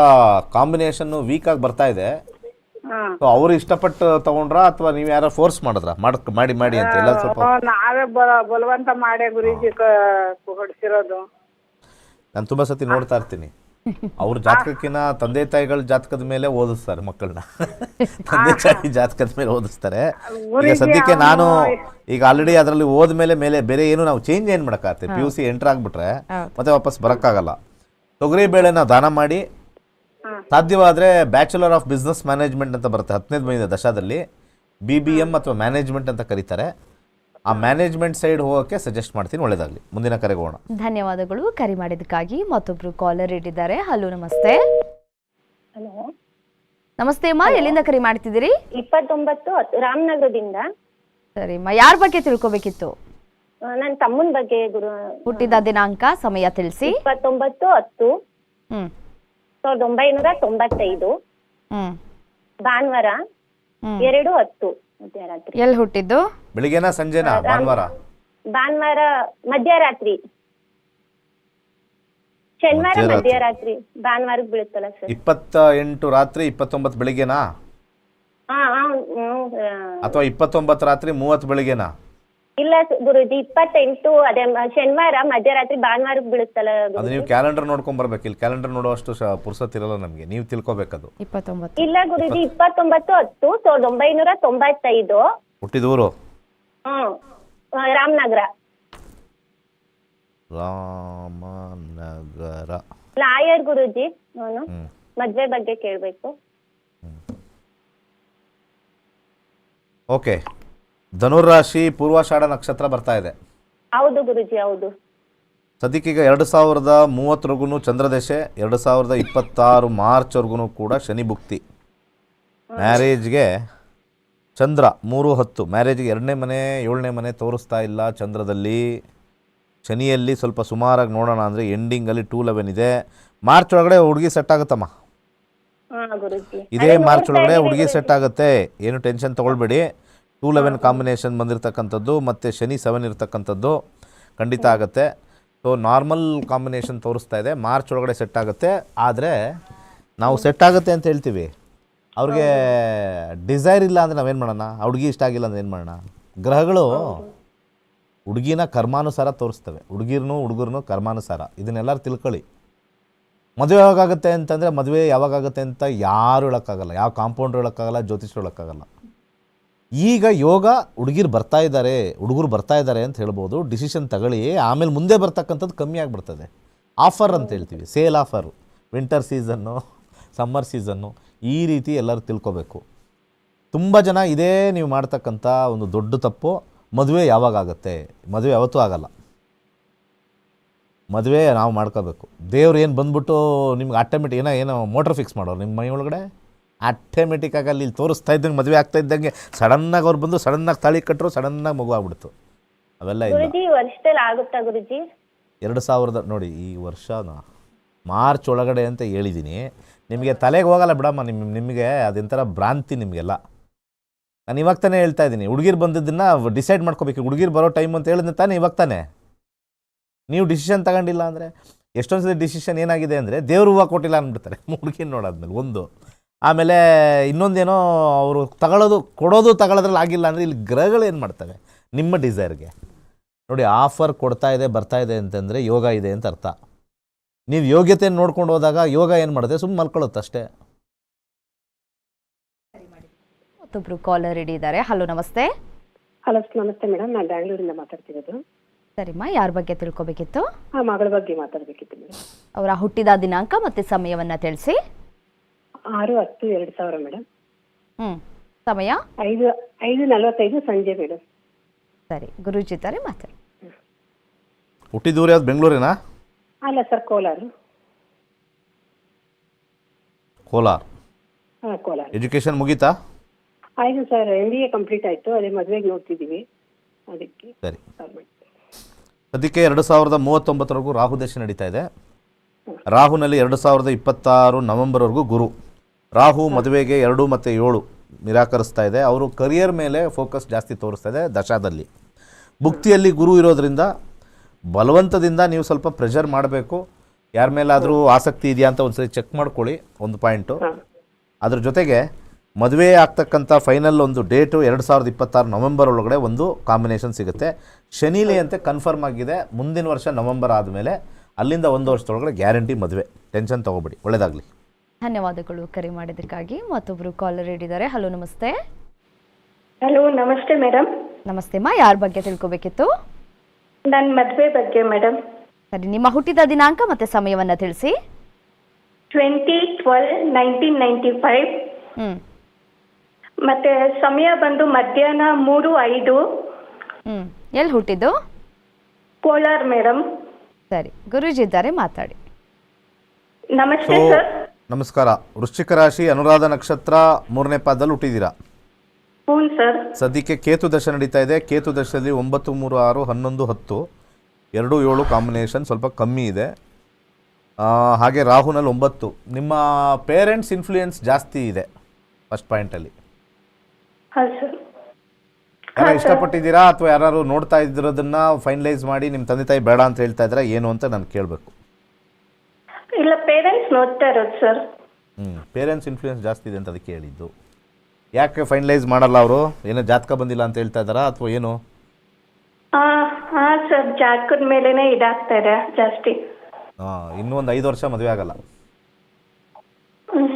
ಕಾಂಬಿನೇಷನ್ನು ವೀಕಾಗಿ ಬರ್ತಾ ಇದೆ. ಸೊ ಅವರು ಇಷ್ಟಪಟ್ಟು ತಗೊಂಡ್ರಾ ಅಥವಾ ನೀವು ಯಾರು ಫೋರ್ಸ್ ಮಾಡಿದ್ರಾ? ಮಾಡ್ ಮಾಡಿ ಮಾಡಿ ಅಂತ ಎಲ್ಲ ಸ್ವಲ್ಪ ನಾವೇ ಬಲವಂತ ಮಾಡೇ ಗುರುಜಿ ಕ- ಹೊಡ್ಸಿರೋದು ನಾನು ತುಂಬ ಸತಿ ನೋಡ್ತಾ ಇರ್ತೀನಿ. ಅವ್ರ ಜಾತಕಕ್ಕಿನ ತಂದೆ ತಾಯಿಗಳ ಜಾತಕದ ಮೇಲೆ ಓದಿಸ್ತಾರೆ ಮಕ್ಕಳನ್ನ. ತಂದೆ ತಾಯಿ ಜಾತಕದ ಮೇಲೆ ಓದಿಸ್ತಾರೆ. ಈಗ ಸದ್ಯಕ್ಕೆ ನಾನು ಈಗ ಆಲ್ರೆಡಿ ಅದರಲ್ಲಿ ಓದ ಮೇಲೆ ಮೇಲೆ ಬೇರೆ ಏನು ನಾವು ಚೇಂಜ್ ಏನು ಮಾಡೋಕ್ಕಾಗತ್ತೆ? ಪಿ ಯು ಸಿ ಎಂಟರ್ ಆಗ್ಬಿಟ್ರೆ ಮತ್ತೆ ವಾಪಸ್ ಬರಕ್ಕಾಗಲ್ಲ. ತೊಗರಿ ಬೇಳೆನ ದಾನ ಮಾಡಿ ಸಾಧ್ಯವಾದ್ರೆ ಬ್ಯಾಚುಲರ್ ಆಫ್ ಬಿಸ್ನೆಸ್ ಮ್ಯಾನೇಜ್ಮೆಂಟ್ ಅಂತ ಬರುತ್ತೆ ಹತ್ತನೇದು ಮೈದ ದಶಾದಲ್ಲಿ. ಬಿ ಬಿ ಎಂ ಅಥವಾ ಮ್ಯಾನೇಜ್ಮೆಂಟ್ ಅಂತ ಕರೀತಾರೆ. ಆ ಮ್ಯಾನೇಜ್ಮೆಂಟ್ ಸೈಡ್ ಹೋಗೋಕ್ಕೆ ಸಜೆಸ್ಟ್ ಮಾಡ್ತೀನಿ ಒಳ್ಳೇದಾಗಲಿ. ಮುಂದಿನ ಕರೆಗೆ ಹೋಗೋಣ. ಧನ್ಯವಾದಗಳು. ಕರೆ ಮಾಡಿದ್ದಕ್ಕಾಗಿ ಮತ್ತೊಬ್ರು ಕಾಲರ್ ಇಟ್ಟಿದ್ದಾರೆ. ಹಲೋ ನಮಸ್ತೆ. ಹಲೋ. ನಮಸ್ತೆ ಅಮ್ಮ ಎಲ್ಲಿಂದ ಕರೆ ಮಾಡ್ತಿದ್ದೀರಿ? ಇಪ್ಪತ್ತೊಂಬತ್ತು ರಾಮನಗರದಿಂದ. ಸರಿ ಅಮ್ಮ ಯಾರ ಬಗ್ಗೆ ತಿಳ್ಕೊಬೇಕಿತ್ತು? ನನ್ನ ತಮ್ಮನ ಬಗ್ಗೆ ಗುರು ಹುಟ್ಟಿದ ದಿನಾಂಕ ಸಮಯ ತಿಳಿಸಿ. ಇಪ್ಪತ್ತೊಂಬತ್ತು ಹತ್ತು. ಹ್ಮ್. ಸಾವಿರದ ಒಂಬೈನೂರ ತೊಂಬತ್ತೈದು. ಹ್ಮ್. ಭಾನುವಾರ. ಎರಡು ಹತ್ತು. ಮಧ್ಯರಾತ್ರಿ. ಎಲ್ಲಿ ಹುಟ್ಟಿದ್ದು? ಬೆಳಿಗ್ಗೆನಾ ಸಂಜೆನಾ ಭಾನುವಾರ? ಭಾನುವಾರ ಮಧ್ಯರಾತ್ರಿ. ಶನಿವಾರ ಮಧ್ಯರಾತ್ರಿ. ಮಧ್ಯರಾತ್ರಿ. ಭಾನುವಾರಕ್ಕೆ ಬೀಳುತ್ತಲ್ಲ ಸರ್. ಇಪ್ಪತ್ತ ಎಂಟು ರಾತ್ರಿ ಇಪ್ಪತ್ತೊಂಬತ್ತು ಬೆಳಿಗ್ಗೆನಾ? ಹಾ ಹಾ ಹ್ಮ್, ಆ, ಅಥವಾ ಇಪ್ಪತ್ತೊಂಬತ್ತು ರಾತ್ರಿ ಮೂವತ್ತು ಬೆಳಿಗ್ಗೆನಾ? ಇಲ್ಲ ಗುರುಜಿ ಇಪ್ಪತ್ತೆಂಟು ಅದೇ ಮ- ಶನಿವಾರ ಮಧ್ಯರಾತ್ರಿ ಭಾನುವಾರಕ್ಕೆ ಬೀಳುತ್ತಲ್ಲ ಅದು ನೀವು ಕ್ಯಾಲೆಂಡರ್ ನೋಡ್ಕೊಂಡ್ ಬರ್ಬೇಕು. ಇಲ್ಲಿ ಕ್ಯಾಲೆಂಡರ್ ನೋಡುವಷ್ಟು ಶ ಪುರ್ಸತ್ ಇರಲ್ಲ ನಮಗೆ. ನೀವು ತಿಳ್ಕೊಬೇಕದು. ಇಪ್ಪತ್ತೊಂಬತ್ತು. ಇಲ್ಲ ಗುರುಜಿ ಇಪ್ಪತ್ತೊಂಬತ್ತು ಹತ್ತು ಸಾವಿರದ ಒಂಬೈನೂರ ತೊಂಬತ್ತೈದು. ಹುಟ್ಟಿದೂರು. ಹ್ಮ್. ಆ, ರಾಮನಗರ. ರಾಮನಗರ. ಲಾಯರ್ ಗುರುಜಿ ನಾನು ಹ್ಮ್. ಮದ್ವೆ ಬಗ್ಗೆ ಕೇಳ್ಬೇಕು. ಓಕೆ. ಧನುರಾಶಿ ಪೂರ್ವಾಷಾಢ ನಕ್ಷತ್ರ ಬರ್ತಾ ಇದೆ. ಹೌದು ಗುರುಜಿ ಹೌದು. ಸದ್ಯಕ್ಕೀಗ ಎರಡು ಸಾವಿರದ ಮೂವತ್ತರೆಗೂ ಚಂದ್ರದೇಶೆ ಎರಡು ಸಾವಿರದ ಇಪ್ಪತ್ತಾರು ಮಾರ್ಚ್ವರೆಗೂ ಕೂಡ ಶನಿ ಭುಕ್ತಿ. ಮ್ಯಾರೇಜ್ಗೆ ಚಂದ್ರ ಮೂರು ಹತ್ತು ಮ್ಯಾರೇಜ್ಗೆ ಎರಡನೇ ಮನೆ ಏಳನೇ ಮನೆ ತೋರಿಸ್ತಾ ಇಲ್ಲ ಚಂದ್ರದಲ್ಲಿ. ಶನಿಯಲ್ಲಿ ಸ್ವಲ್ಪ ಸುಮಾರಾಗಿ ನೋಡೋಣ ಅಂದರೆ ಎಂಡಿಂಗಲ್ಲಿ ಟೂ ಲೆವೆನ್ ಇದೆ. ಮಾರ್ಚ್ ಒಳಗಡೆ ಹುಡುಗಿ ಸೆಟ್ ಆಗುತ್ತಮ್ಮ? ಇದೇ ಮಾರ್ಚ್ ಒಳಗಡೆ ಹುಡುಗಿ ಸೆಟ್ ಆಗುತ್ತೆ. ಏನು ಟೆನ್ಷನ್ ತೊಗೊಳ್ಬೇಡಿ. ಟೂ ಲೆವೆನ್ ಕಾಂಬಿನೇಷನ್ ಬಂದಿರತಕ್ಕಂಥದ್ದು ಮತ್ತು ಶನಿ ಸೆವೆನ್ ಇರತಕ್ಕಂಥದ್ದು ಖಂಡಿತ ಆಗುತ್ತೆ. ಸೊ ನಾರ್ಮಲ್ ಕಾಂಬಿನೇಷನ್ ತೋರಿಸ್ತಾ ಇದೆ. ಮಾರ್ಚ್ ಒಳಗಡೆ ಸೆಟ್ ಆಗುತ್ತೆ. ಆದರೆ ನಾವು ಸೆಟ್ ಆಗುತ್ತೆ ಅಂತ ಹೇಳ್ತೀವಿ. ಅವ್ರಿಗೆ ಡಿಸೈರ್ ಇಲ್ಲ ಅಂದರೆ ನಾವೇನು ಮಾಡೋಣ? ಹುಡುಗಿ ಇಷ್ಟ ಆಗಿಲ್ಲ ಅಂದ್ರೆ ಏನು ಮಾಡೋಣ? ಗ್ರಹಗಳು ಹುಡುಗಿನ ಕರ್ಮಾನುಸಾರ ತೋರಿಸ್ತವೆ. ಹುಡುಗಿರ್ನು ಹುಡುಗರ್ನು ಕರ್ಮಾನುಸಾರ. ಇದನ್ನೆಲ್ಲರೂ ತಿಳ್ಕೊಳ್ಳಿ. ಮದುವೆ ಯಾವಾಗುತ್ತೆ ಅಂತಂದರೆ ಮದುವೆ ಯಾವಾಗುತ್ತೆ ಅಂತ ಯಾರು ಹೇಳೋಕ್ಕಾಗಲ್ಲ. ಯಾವ ಕಾಂಪೌಂಡ್ರು ಹೇಳೋಕ್ಕಾಗಲ್ಲ ಜ್ಯೋತಿಷ್ರು ಹೇಳೋಕ್ಕಾಗಲ್ಲ. ಈಗ ಯೋಗ ಹುಡುಗಿರು ಬರ್ತಾ ಇದ್ದಾರೆ ಹುಡುಗರು ಬರ್ತಾ ಇದ್ದಾರೆ ಅಂತ ಹೇಳ್ಬೋದು. ಡಿಸಿಷನ್ ತಗೊಳ್ಳಿ. ಆಮೇಲೆ ಮುಂದೆ ಬರ್ತಕ್ಕಂಥದ್ದು ಕಮ್ಮಿ ಆಗಿಬಿಡ್ತದೆ. ಆಫರ್ ಅಂತ ಹೇಳ್ತೀವಿ. Sale offer winter season summer season ಈ ರೀತಿ ಎಲ್ಲರೂ ತಿಳ್ಕೊಬೇಕು. ತುಂಬ ಜನ ಇದೇ ನೀವು ಮಾಡ್ತಕ್ಕಂಥ ಒಂದು ದೊಡ್ಡ ತಪ್ಪು ಮದುವೆ ಯಾವಾಗ ಆಗುತ್ತೆ? ಮದುವೆ ಯಾವತ್ತೂ ಆಗಲ್ಲ. ಮದುವೆ ನಾವು ಮಾಡ್ಕೋಬೇಕು. ದೇವ್ರು ಏನು ಬಂದ್ಬಿಟ್ಟು ನಿಮ್ಗೆ ಆಟೋಮೆಟಿಕ್ ಏನೋ ಏನೋ ಮೋಟ್ರ್ ಫಿಕ್ಸ್ ಮಾಡೋರು ನಿಮ್ಮ ಮನೆ ಒಳಗಡೆ? ಆಟೋಮೆಟಿಕ್ ಅಲ್ಲಿ ಇಲ್ಲಿ ತೋರಿಸ್ತಾ ಇದ್ದಂಗೆ ಮದುವೆ ಆಗ್ತಾ ಇದ್ದಂಗೆ ಸಡನ್ನಾಗಿ ಅವ್ರು ಬಂದು ಸಡನ್ನಾಗಿ ತಾಳಿ ಕಟ್ಟರು ಸಡನ್ನಾಗಿ ಮಗು ಆಗ್ಬಿಡ್ತು ಅವೆಲ್ಲ ಇಲ್ಲ. ಗುರುಜಿ ವರ್ಷದಲ್ಲಿ ಆಗುತ್ತಾ ಗುರುಜಿ? ಎರಡು ಸಾವಿರದ ನೋಡಿ ಈ ವರ್ಷ ಮಾರ್ಚ್ ಒಳಗಡೆ ಅಂತ ಹೇಳಿದ್ದೀನಿ ನಿಮಗೆ ತಲೆಗೆ ಹೋಗಲ್ಲ ಬಿಡಮ್ಮ ನಿಮ್ಮ ನಿಮಗೆ ಅದೊಂಥರ ಭ್ರಾಂತಿ ನಿಮಗೆಲ್ಲ. ನಾನು ಇವಾಗ ತಾನೇ ಹೇಳ್ತಾ ಇದ್ದೀನಿ ಹುಡುಗಿರು ಬಂದಿದ್ದನ್ನು ಡಿಸೈಡ್ ಮಾಡ್ಕೋಬೇಕು ಹುಡುಗಿರು ಬರೋ ಟೈಮ್ ಅಂತ ಹೇಳಿದ್ರೆ ತಾನೇ ಇವಾಗ ತಾನೇ. ನೀವು ಡಿಸಿಷನ್ ತಗೊಂಡಿಲ್ಲ ಅಂದರೆ ಎಷ್ಟೊಂದು ಸಲ ಡಿಸಿಷನ್ ಏನಾಗಿದೆ ಅಂದರೆ ದೇವ್ರ ಹೂವು ಕೊಟ್ಟಿಲ್ಲ ಅಂದ್ಬಿಡ್ತಾರೆ ಹುಡುಗಿನ ನೋಡಾದ್ಮೇಲೆ ಒಂದು. ಆಮೇಲೆ ಇನ್ನೊಂದೇನೋ ಅವರು ತಗೊಳ್ಳೋದು ಕೊಡೋದು ತಗೊಳ್ಳೋದ್ರಲ್ಲಿ ಆಗಿಲ್ಲ ಅಂದರೆ ಇಲ್ಲಿ ಗ್ರಹಗಳು ಏನು ಮಾಡ್ತವೆ? ನಿಮ್ಮ ಡಿಸೈರ್ಗೆ ನೋಡಿ ಆಫರ್ ಕೊಡ್ತಾ ಇದೆ ಬರ್ತಾ ಇದೆ ಅಂತಂದರೆ ಯೋಗ ಇದೆ ಅಂತ ಅರ್ಥ. ನೀವು ಯೋಗ್ಯತೆಯನ್ನು ನೋಡ್ಕೊಂಡು ಹೋದಾಗ ಯೋಗ ಏನು ಮಾಡುತ್ತೆ? ಸುಮ್ಮನೆ ಮಲ್ಕೊಳ್ಳುತ್ತೆ ಅಷ್ಟೇ. ಮತ್ತೊಬ್ರು ಕಾಲರ್ ಇದ್ದಾರೆ. ಹಲೋ ನಮಸ್ತೆ. ಹಲೋ ನಮಸ್ತೆ ಮೇಡಮ್ ನಾನು ಬ್ಯಾಂಗ್ಳೂರಿಂದ ಮಾತಾಡ್ತಿರೋದು. ಸರಿಮ್ಮ ಯಾರ ಬಗ್ಗೆ ತಿಳ್ಕೊಬೇಕಿತ್ತು? ಮಗಳ ಬಗ್ಗೆ ಮಾತಾಡಬೇಕಿತ್ತು ಮೇಡಮ್ ಅವರ ಹುಟ್ಟಿದ ದಿನಾಂಕ ಮತ್ತೆ ಸಮಯವನ್ನ ತಿಳಿಸಿ. ಆರು ಹತ್ತು ಎರಡು ಸಾವಿರ ಮೇಡಮ್. ಹ್ಮ್. ಸಮಯ? ಐದು ಐದು ನಲವತ್ತೈದು ಸಂಜೆ ಮೇಡಮ್. ಸರಿ. ಗುರೂಜಿ ತಾರೆ ಮಾತಾಡಿ. ಹುಟ್ಟಿದೂರು ಯಾವ್ದು ಬೆಂಗಳೂರಿನಾ? ಅಲ್ಲ ಸರ್ ಕೋಲಾರ. ಕೋಲಾರ. ಹಾಂ ಕೋಲಾರ. ಎಜುಕೇಶನ್ ಮುಗೀತಾ? ಆಯಿತು sir M B A complete ಆಯಿತು. ಅದೇ ಮದುವೆಗೆ ನೋಡ್ತಿದ್ದೀವಿ. ಅದಕ್ಕೆ ಸರಿ. ಅದಕ್ಕೆ ಸದ್ಯಕ್ಕೆ ಎರಡು ಸಾವಿರದ ಮೂವತ್ತೊಂಬತ್ತರವರೆಗೂ ರಾಹು ದಶೆ ನಡೀತಾ ಇದೆ. ರಾಹುನಲ್ಲಿ ಎರಡು ಸಾವಿರದ ಇಪ್ಪತ್ತಾರು ನವೆಂಬರ್ವರೆಗೂ ಗುರು. ರಾಹು ಮದುವೆಗೆ ಎರಡು ಮತ್ತು ಏಳು ನಿರಾಕರಿಸ್ತಾ ಇದೆ. ಅವರು ಕರಿಯರ್ ಮೇಲೆ ಫೋಕಸ್ ಜಾಸ್ತಿ ತೋರಿಸ್ತಾ ಇದೆ ದಶಾದಲ್ಲಿ. ಭುಕ್ತಿಯಲ್ಲಿ ಗುರು ಇರೋದ್ರಿಂದ ಬಲವಂತದಿಂದ ನೀವು ಸ್ವಲ್ಪ ಪ್ರೆಷರ್ ಮಾಡಬೇಕು. ಯಾರ ಮೇಲಾದರೂ ಆಸಕ್ತಿ ಇದೆಯಾ ಅಂತ ಒಂದ್ಸರಿ ಚೆಕ್ ಮಾಡ್ಕೊಳ್ಳಿ ಒಂದು ಪಾಯಿಂಟು ಅದ್ರ ಜೊತೆಗೆ ಮದುವೆ ಆಗ್ತಕ್ಕಂಥ ಫೈನಲ್ ಒಂದು ಡೇಟು ಎರಡು ಸಾವಿರದ ಇಪ್ಪತ್ತಾರು ನವೆಂಬರ್ ಒಳಗಡೆ ಒಂದು ಕಾಂಬಿನೇಷನ್ ಸಿಗುತ್ತೆ. ಶನಿಲಿ ಅಂತ ಕನ್ಫರ್ಮ್ ಆಗಿದೆ. ಮುಂದಿನ ವರ್ಷ ನವೆಂಬರ್ ಆದಮೇಲೆ ಅಲ್ಲಿಂದ ಒಂದು ವರ್ಷದೊಳಗಡೆ ಗ್ಯಾರಂಟಿ ಮದುವೆ. ಟೆನ್ಷನ್ ತೊಗೋಬೇಡಿ. ಒಳ್ಳೇದಾಗಲಿ. ಧನ್ಯವಾದಗಳು ಕರೆ ಮಾಡಿದ್ದಕ್ಕಾಗಿ. ಮತ್ತೊಬ್ಬರು ಕಾಲರ್ ಹಿಡಿದ್ದಾರೆ ಹಲೋ ನಮಸ್ತೆ. ಹಲೋ ನಮಸ್ತೆ ಮೇಡಮ್ ನಮಸ್ತೆ ಮಾ ಯಾರ ಬಗ್ಗೆ ತಿಳ್ಕೊಬೇಕಿತ್ತು? ನನ್ನ ಮದುವೆ ಬಗ್ಗೆ ಮೇಡಮ್ ಸರಿ ನಿಮ್ಮ ಹುಟ್ಟಿದ ದಿನಾಂಕ ಮತ್ತೆ ಸಮಯವನ್ನ ತಿಳಿಸಿ. Twenty twelve nineteen ninety five hmm. ಮತ್ತೆ ಸಮಯ ಬಂದು ಮಧ್ಯಾಹ್ನ ಮೂರು ಐದು. ಹ್ಮ್. ಎಲ್ಲಿ ಹುಟ್ಟಿದ್ದು? ಕೋಲಾರ್ ಮೇಡಮ್ ಸರಿ ಗುರೂಜಿ ಇದ್ದಾರೆ ಮಾತಾಡಿ. ನಮಸ್ತೆ ಸರ್ ನಮಸ್ಕಾರ. ವೃಶ್ಚಿಕ ರಾಶಿ ಅನುರಾಧ ನಕ್ಷತ್ರ ಮೂರನೇ ಪಾದದಲ್ಲಿ ಹುಟ್ಟಿದ್ದೀರಾ? ಹ್ಞೂ ಸರ್. ಸದ್ಯಕ್ಕೆ ಕೇತು ದಶ ನಡೀತಾ ಇದೆ. ಕೇತು ದಶದಲ್ಲಿ ಒಂಬತ್ತು ಮೂರು ಆರು ಹನ್ನೊಂದು ಹತ್ತು. ಎರಡು ಏಳು ಕಾಂಬಿನೇಷನ್ ಸ್ವಲ್ಪ ಕಮ್ಮಿ ಇದೆ. ಆ, ಹಾಗೆ ರಾಹುನಲ್ಲಿ ಒಂಬತ್ತು. ನಿಮ್ಮ ಪೇರೆಂಟ್ಸ್ ಇನ್ಫ್ಲೂಯೆನ್ಸ್ ಜಾಸ್ತಿ ಇದೆ ಫಸ್ಟ್ ಪಾಯಿಂಟಲ್ಲಿ ಸರ್. ಯಾರು ಇಷ್ಟಪಟ್ಟಿದ್ದೀರಾ? ಅಥವಾ ಯಾರು ನೋಡ್ತಾ ಇದ್ದಿರೋದನ್ನ ಫೈನಲೈಸ್ ಮಾಡಿ ನಿಮ್ಮ ತಂದೆ ತಾಯಿ ಬೇಡ ಅಂತ ಹೇಳ್ತಾ ಇದ್ದೀರಾ ಏನು ಅಂತ ನಾನು ಕೇಳಬೇಕು. ಇಲ್ಲ ಪೇರೆಂಟ್ಸ್ ನೋಡ್ತಾ ಇರೋದು ಸರ್ ಹ್ಞೂ ಪೇರೆಂಟ್ಸ್ ಇನ್ಫ್ಲೂಯೆನ್ಸ್ ಜಾಸ್ತಿ ಇದೆ ಅಂತ ಅದಕ್ಕೆ ಹೇಳಿದ್ದು. ಯಾಕೆ ಫೈನಲೈಸ್ ಮಾಡಲ್ಲ ಅವರು? ಏನೋ ಜಾತಕ ಬಂದಿಲ್ಲ ಅಂತ ಹೇಳ್ತಾ ಇದ್ದಾರಾ ಅಥವಾ ಏನು? ಹಾಂ ಸರ್ ಜಾತಕದ ಮೇಲೆನೇ ಇದಾಗ್ತಾ ಇದೆ ಜಾಸ್ತಿ. ಹಾಂ ಇನ್ನೂ ಒಂದು ಐದು ವರ್ಷ ಮದುವೆ ಆಗಲ್ಲ. ಹ್ಮ್.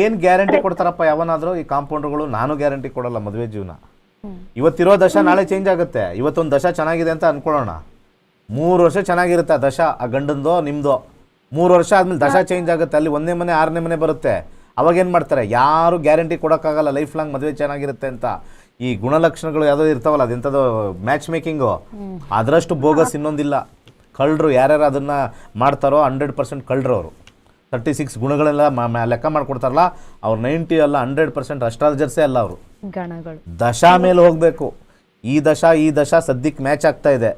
ಏನು ಗ್ಯಾರಂಟಿ ಕೊಡ್ತಾರಪ್ಪ ಯಾವನಾದರೂ? ಈ ಕಾಂಪೌಂಡರ್ಗಳು ನಾನು ಗ್ಯಾರಂಟಿ ಕೊಡಲ್ಲ ಮದುವೆ ಜೀವನ. ಇವತ್ತಿರೋ ದಶ ನಾಳೆ ಚೇಂಜ್ ಆಗುತ್ತೆ. ಇವತ್ತೊಂದು ದಶ ಚೆನ್ನಾಗಿದೆ ಅಂತ ಅನ್ಕೊಳ್ಳೋಣ. ಮೂರು ವರ್ಷ ಚೆನ್ನಾಗಿರುತ್ತೆ ಆ ದಶ ಆ ಗಂಡಂದೋ ನಿಮ್ಮದೋ ಮೂರು ವರ್ಷ ಆದ್ಮೇಲೆ ದಶ ಚೇಂಜ್ ಆಗುತ್ತೆ. ಅಲ್ಲಿ ಒಂದನೇ ಮನೆ ಆರನೇ ಮನೆ ಬರುತ್ತೆ. ಅವಾಗ ಏನು ಮಾಡ್ತಾರೆ? ಯಾರು ಗ್ಯಾರಂಟಿ ಕೊಡೋಕ್ಕಾಗಲ್ಲ ಲೈಫ್ ಲಾಂಗ್ ಮದುವೆ ಚೆನ್ನಾಗಿರುತ್ತೆ ಅಂತ. ಈ ಗುಣಲಕ್ಷಣಗಳು ಯಾವುದೋ ಇರ್ತಾವಲ್ಲ ಅದೆಂಥದ್ದು ಮ್ಯಾಚ್ ಮೇಕಿಂಗು ಅದರಷ್ಟು ಬೋಗಸ್ ಇನ್ನೊಂದಿಲ್ಲ. ಕಳ್ಳರು ಯಾರ್ಯಾರು ಅದನ್ನು ಮಾಡ್ತಾರೋ ಹಂಡ್ರೆಡ್ ಪರ್ಸೆಂಟ್ ಕಳ್ಳರು ಅವರು ತರ್ಟಿ ಸಿಕ್ಸ್ ಗುಣಗಳೆಲ್ಲ ಲೆಕ್ಕ ಮಾಡ್ಕೊಡ್ತಾರಲ್ಲ ಅವ್ರು ನೈಂಟಿ ಅಲ್ಲ ಹಂಡ್ರೆಡ್ ಪರ್ಸೆಂಟ್ ಅಸ್ಟ್ರಾಲಜರ್ಸೇ ಅಲ್ಲ ಅವರು. ಗಣಗಳು. ದಶ ಮೇಲೆ ಹೋಗಬೇಕು. ಈ ದಶ ಈ ದಶ ಸದ್ಯಕ್ಕೆ ಮ್ಯಾಚ್ ಆಗ್ತಾ ಇದೆ.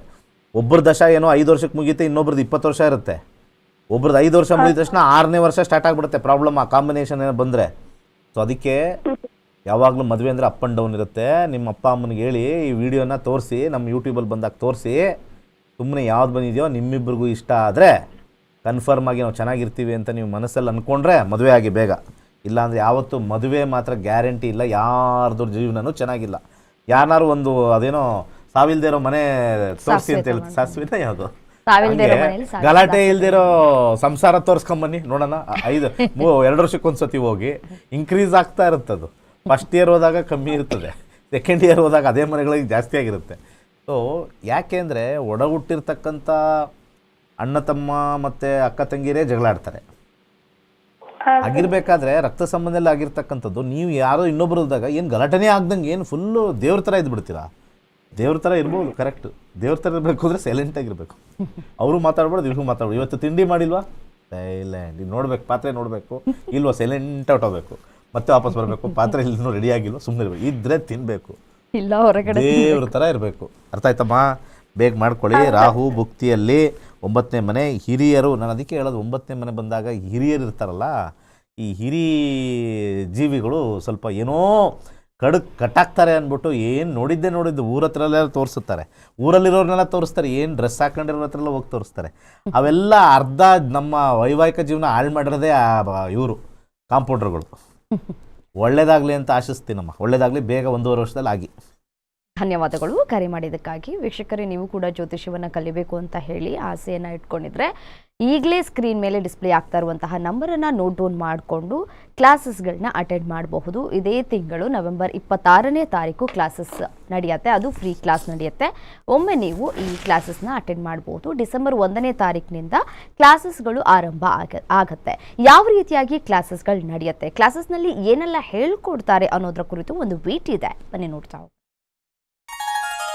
ಒಬ್ಬರ ದಶ ಏನೋ ಐದು ವರ್ಷಕ್ಕೆ ಮುಗೀತೆ ಇನ್ನೊಬ್ರದ್ದು ಇಪ್ಪತ್ತು ವರ್ಷ ಇರುತ್ತೆ. ಒಬ್ರದ್ದು ಐದು ವರ್ಷ ಮುಗಿದ ತಕ್ಷಣ ಆರನೇ ವರ್ಷ ಸ್ಟಾರ್ಟ್ ಆಗಿಬಿಡುತ್ತೆ. ಪ್ರಾಬ್ಲಮ್ ಆ ಕಾಂಬಿನೇಷನ್ ಏನೋ ಬಂದರೆ. ಸೊ ಅದಕ್ಕೆ ಯಾವಾಗಲೂ ಮದುವೆ ಅಂದರೆ ಅಪ್ ಆ್ಯಂಡ್ ಡೌನ್ ಇರುತ್ತೆ. ನಿಮ್ಮ ಅಪ್ಪ ಅಮ್ಮನಿಗೆ ಹೇಳಿ ಈ ವಿಡಿಯೋನ ತೋರಿಸಿ ನಮ್ಮ ಯೂಟ್ಯೂಬಲ್ಲಿ ಬಂದಾಗ ತೋರಿಸಿ. ಸುಮ್ಮನೆ ಯಾವ್ದು ಬಂದಿದೆಯೋ ನಿಮ್ಮಿಬ್ಬರಿಗೂ ಇಷ್ಟ ಆದರೆ ಕನ್ಫರ್ಮ್ ಆಗಿ ನಾವು ಚೆನ್ನಾಗಿರ್ತೀವಿ ಅಂತ ನೀವು ಮನಸ್ಸಲ್ಲಿ ಅಂದ್ಕೊಂಡ್ರೆ ಮದುವೆ ಆಗಿ ಬೇಗ. ಇಲ್ಲಾಂದರೆ ಯಾವತ್ತೂ ಮದುವೆ ಮಾತ್ರ ಗ್ಯಾರಂಟಿ ಇಲ್ಲ ಯಾರ್ದು ಜೀವನನೂ ಚೆನ್ನಾಗಿಲ್ಲ. ಯಾರನ್ನಾರು ಒಂದು ಅದೇನೋ ಸಾವಿಲ್ದೇ ಇರೋ ಮನೆ ತೋರಿಸಿ ಅಂತ ಹೇಳಿ ಸಾಸಿವೆನ ಯಾವುದು? ಗಲಾಟೆ ಇಲ್ದಿರೋ ಸಂಸಾರ ತೋರಿಸ್ಕೊಂಬನ್ನಿ ನೋಡೋಣ. ಐದು ಮೂ ಎರಡು ವರ್ಷಕ್ಕೊಂದ್ಸತಿ ಹೋಗಿ ಇನ್ಕ್ರೀಸ್ ಆಗ್ತಾ ಇರುತ್ತೆ ಅದು ಫಸ್ಟ್ ಇಯರ್ ಹೋದಾಗ ಕಮ್ಮಿ ಇರ್ತದೆ. ಸೆಕೆಂಡ್ ಇಯರ್ ಹೋದಾಗ ಅದೇ ಮನೆಗಳಿಗೆ ಜಾಸ್ತಿ ಆಗಿರುತ್ತೆ. ಸೊ ಯಾಕೆ ಅಂದರೆ ಒಡ ಹುಟ್ಟಿರ್ತಕ್ಕಂಥ ಅಣ್ಣ ತಮ್ಮ ಮತ್ತು ಅಕ್ಕ ತಂಗಿರೇ ಜಗಳಾಡ್ತಾರೆ ಆಗಿರ್ಬೇಕಾದ್ರೆ ರಕ್ತ ಸಂಬಂಧದಲ್ಲಿ ಆಗಿರ್ತಕ್ಕಂಥದ್ದು ನೀವು ಯಾರೋ ಇನ್ನೊಬ್ರು ಇದ್ದಾಗ ಏನು ಗಲಾಟೆನೇ ಆಗ್ದಂಗೆ ಏನು ಫುಲ್ಲು ದೇವ್ರ ಥರ ಇದ್ಬಿಡ್ತೀರಾ? ದೇವ್ರ ಥರ ಇರ್ಬೋದು ಕರೆಕ್ಟ್ ದೇವ್ರ ಥರ ಇರಬೇಕು ಅಂದರೆ ಸೈಲೆಂಟ್ ಆಗಿರ್ಬೇಕು ಅವರು ಮಾತಾಡ್ಬಾರ್ದು ಇವ್ರಿಗೂ ಮಾತಾಡ್ಬೋದು ಇವತ್ತು ತಿಂಡಿ ಮಾಡಿಲ್ವಾ? ಸೈಲೆಂಟ್ ಇದು ನೋಡ್ಬೇಕು ಪಾತ್ರೆ ನೋಡಬೇಕು. ಇಲ್ವಾ ಸೈಲೆಂಟ್ ಔಟ್ ಹೋಗ್ಬೇಕು ಮತ್ತೆ ವಾಪಸ್ ಬರಬೇಕು ಪಾತ್ರೆ ಇಲ್ಲಿ ರೆಡಿ ಆಗಿಲ್ವ? ಸುಮ್ಮನೆ ಇರಬೇಕು. ಇದ್ರೆ ತಿನ್ಬೇಕು. ಇಲ್ಲ ಹೊರಗಡೆ ದೇವ್ರ ಥರ ಇರಬೇಕು. ಅರ್ಥ ಆಯ್ತಮ್ಮ? ಬೇಗ ಮಾಡ್ಕೊಳ್ಳಿ. ರಾಹು ಭುಕ್ತಿಯಲ್ಲಿ ಒಂಬತ್ತನೇ ಮನೆ ಹಿರಿಯರು. ನಾನು ಅದಕ್ಕೆ ಹೇಳೋದು ಒಂಬತ್ತನೇ ಮನೆ ಬಂದಾಗ ಹಿರಿಯರು ಇರ್ತಾರಲ್ಲ ಈ ಹಿರಿ ಜೀವಿಗಳು ಸ್ವಲ್ಪ ಏನೋ ಕಡಕ್ ಕಟ್ಟಾಕ್ತಾರೆ ಅಂದ್ಬಿಟ್ಟು ಏನು ನೋಡಿದ್ದೆ ನೋಡಿದ್ದು ಊರ ಹತ್ರಲ್ಲೆಲ್ಲ ತೋರಿಸುತ್ತಾರೆ. ಊರಲ್ಲಿರೋರ್ನೆಲ್ಲ ತೋರಿಸ್ತಾರೆ, ಏನು ಡ್ರೆಸ್ ಹಾಕೊಂಡಿರೋ ಹತ್ರಲ್ಲ ಹೋಗಿ ತೋರಿಸ್ತಾರೆ. ಅವೆಲ್ಲ ಅರ್ಧ ನಮ್ಮ ವೈವಾಹಿಕ ಜೀವನ ಹಾಳು ಮಾಡಿರೋದೇ ಇವರು, ಕಾಂಪೌಂಡ್ರ್ಗಳು. ಒಳ್ಳೇದಾಗಲಿ ಅಂತ ಆಶಿಸ್ತೀನಮ್ಮ. ಒಳ್ಳೇದಾಗಲಿ ಬೇಗ ಒಂದೂವರೆ ವರ್ಷದಲ್ಲಿ ಆಗಿ. ಧನ್ಯವಾದಗಳು. ಕರೆ ಮಾಡಿದ್ದಕ್ಕಾಗಿ ವೀಕ್ಷಕರೇ, ನೀವು ಕೂಡ ಜ್ಯೋತಿಷ್ಯವನ್ನು ಕಲಿಬೇಕು ಅಂತ ಹೇಳಿ ಆಸೆಯನ್ನು ಇಟ್ಕೊಂಡಿದ್ರೆ, ಈಗಲೇ ಸ್ಕ್ರೀನ್ ಮೇಲೆ ಡಿಸ್ಪ್ಲೇ ಆಗ್ತಾ ಇರುವಂತಹ ನಂಬರನ್ನು ನೋಟ್ ಡೌನ್ ಮಾಡಿಕೊಂಡು ಕ್ಲಾಸಸ್ಗಳನ್ನ ಅಟೆಂಡ್ ಮಾಡಬಹುದು. ಇದೇ ತಿಂಗಳು ನವೆಂಬರ್ ಇಪ್ಪತ್ತಾರನೇ ತಾರೀಕು ಕ್ಲಾಸಸ್ ನಡೆಯುತ್ತೆ. ಅದು ಫ್ರೀ ಕ್ಲಾಸ್ ನಡೆಯುತ್ತೆ. ಒಮ್ಮೆ ನೀವು ಈ ಕ್ಲಾಸಸ್ನ ಅಟೆಂಡ್ ಮಾಡಬಹುದು ಡಿಸೆಂಬರ್ ಒಂದನೇ ತಾರೀಕಿನಿಂದ ಕ್ಲಾಸಸ್ಗಳು ಆರಂಭ ಆಗ, ಆಗತ್ತೆ. ಯಾವ ರೀತಿಯಾಗಿ ಕ್ಲಾಸಸ್ಗಳು ನಡೆಯುತ್ತೆ? ಕ್ಲಾಸಸ್ನಲ್ಲಿ ಏನೆಲ್ಲ ಹೇಳ್ಕೊಡ್ತಾರೆ ಅನ್ನೋದ್ರ ಕುರಿತು ಒಂದು ವೀಟ್ ಇದೆ. ಬನ್ನಿ ನೋಡ್ತಾ.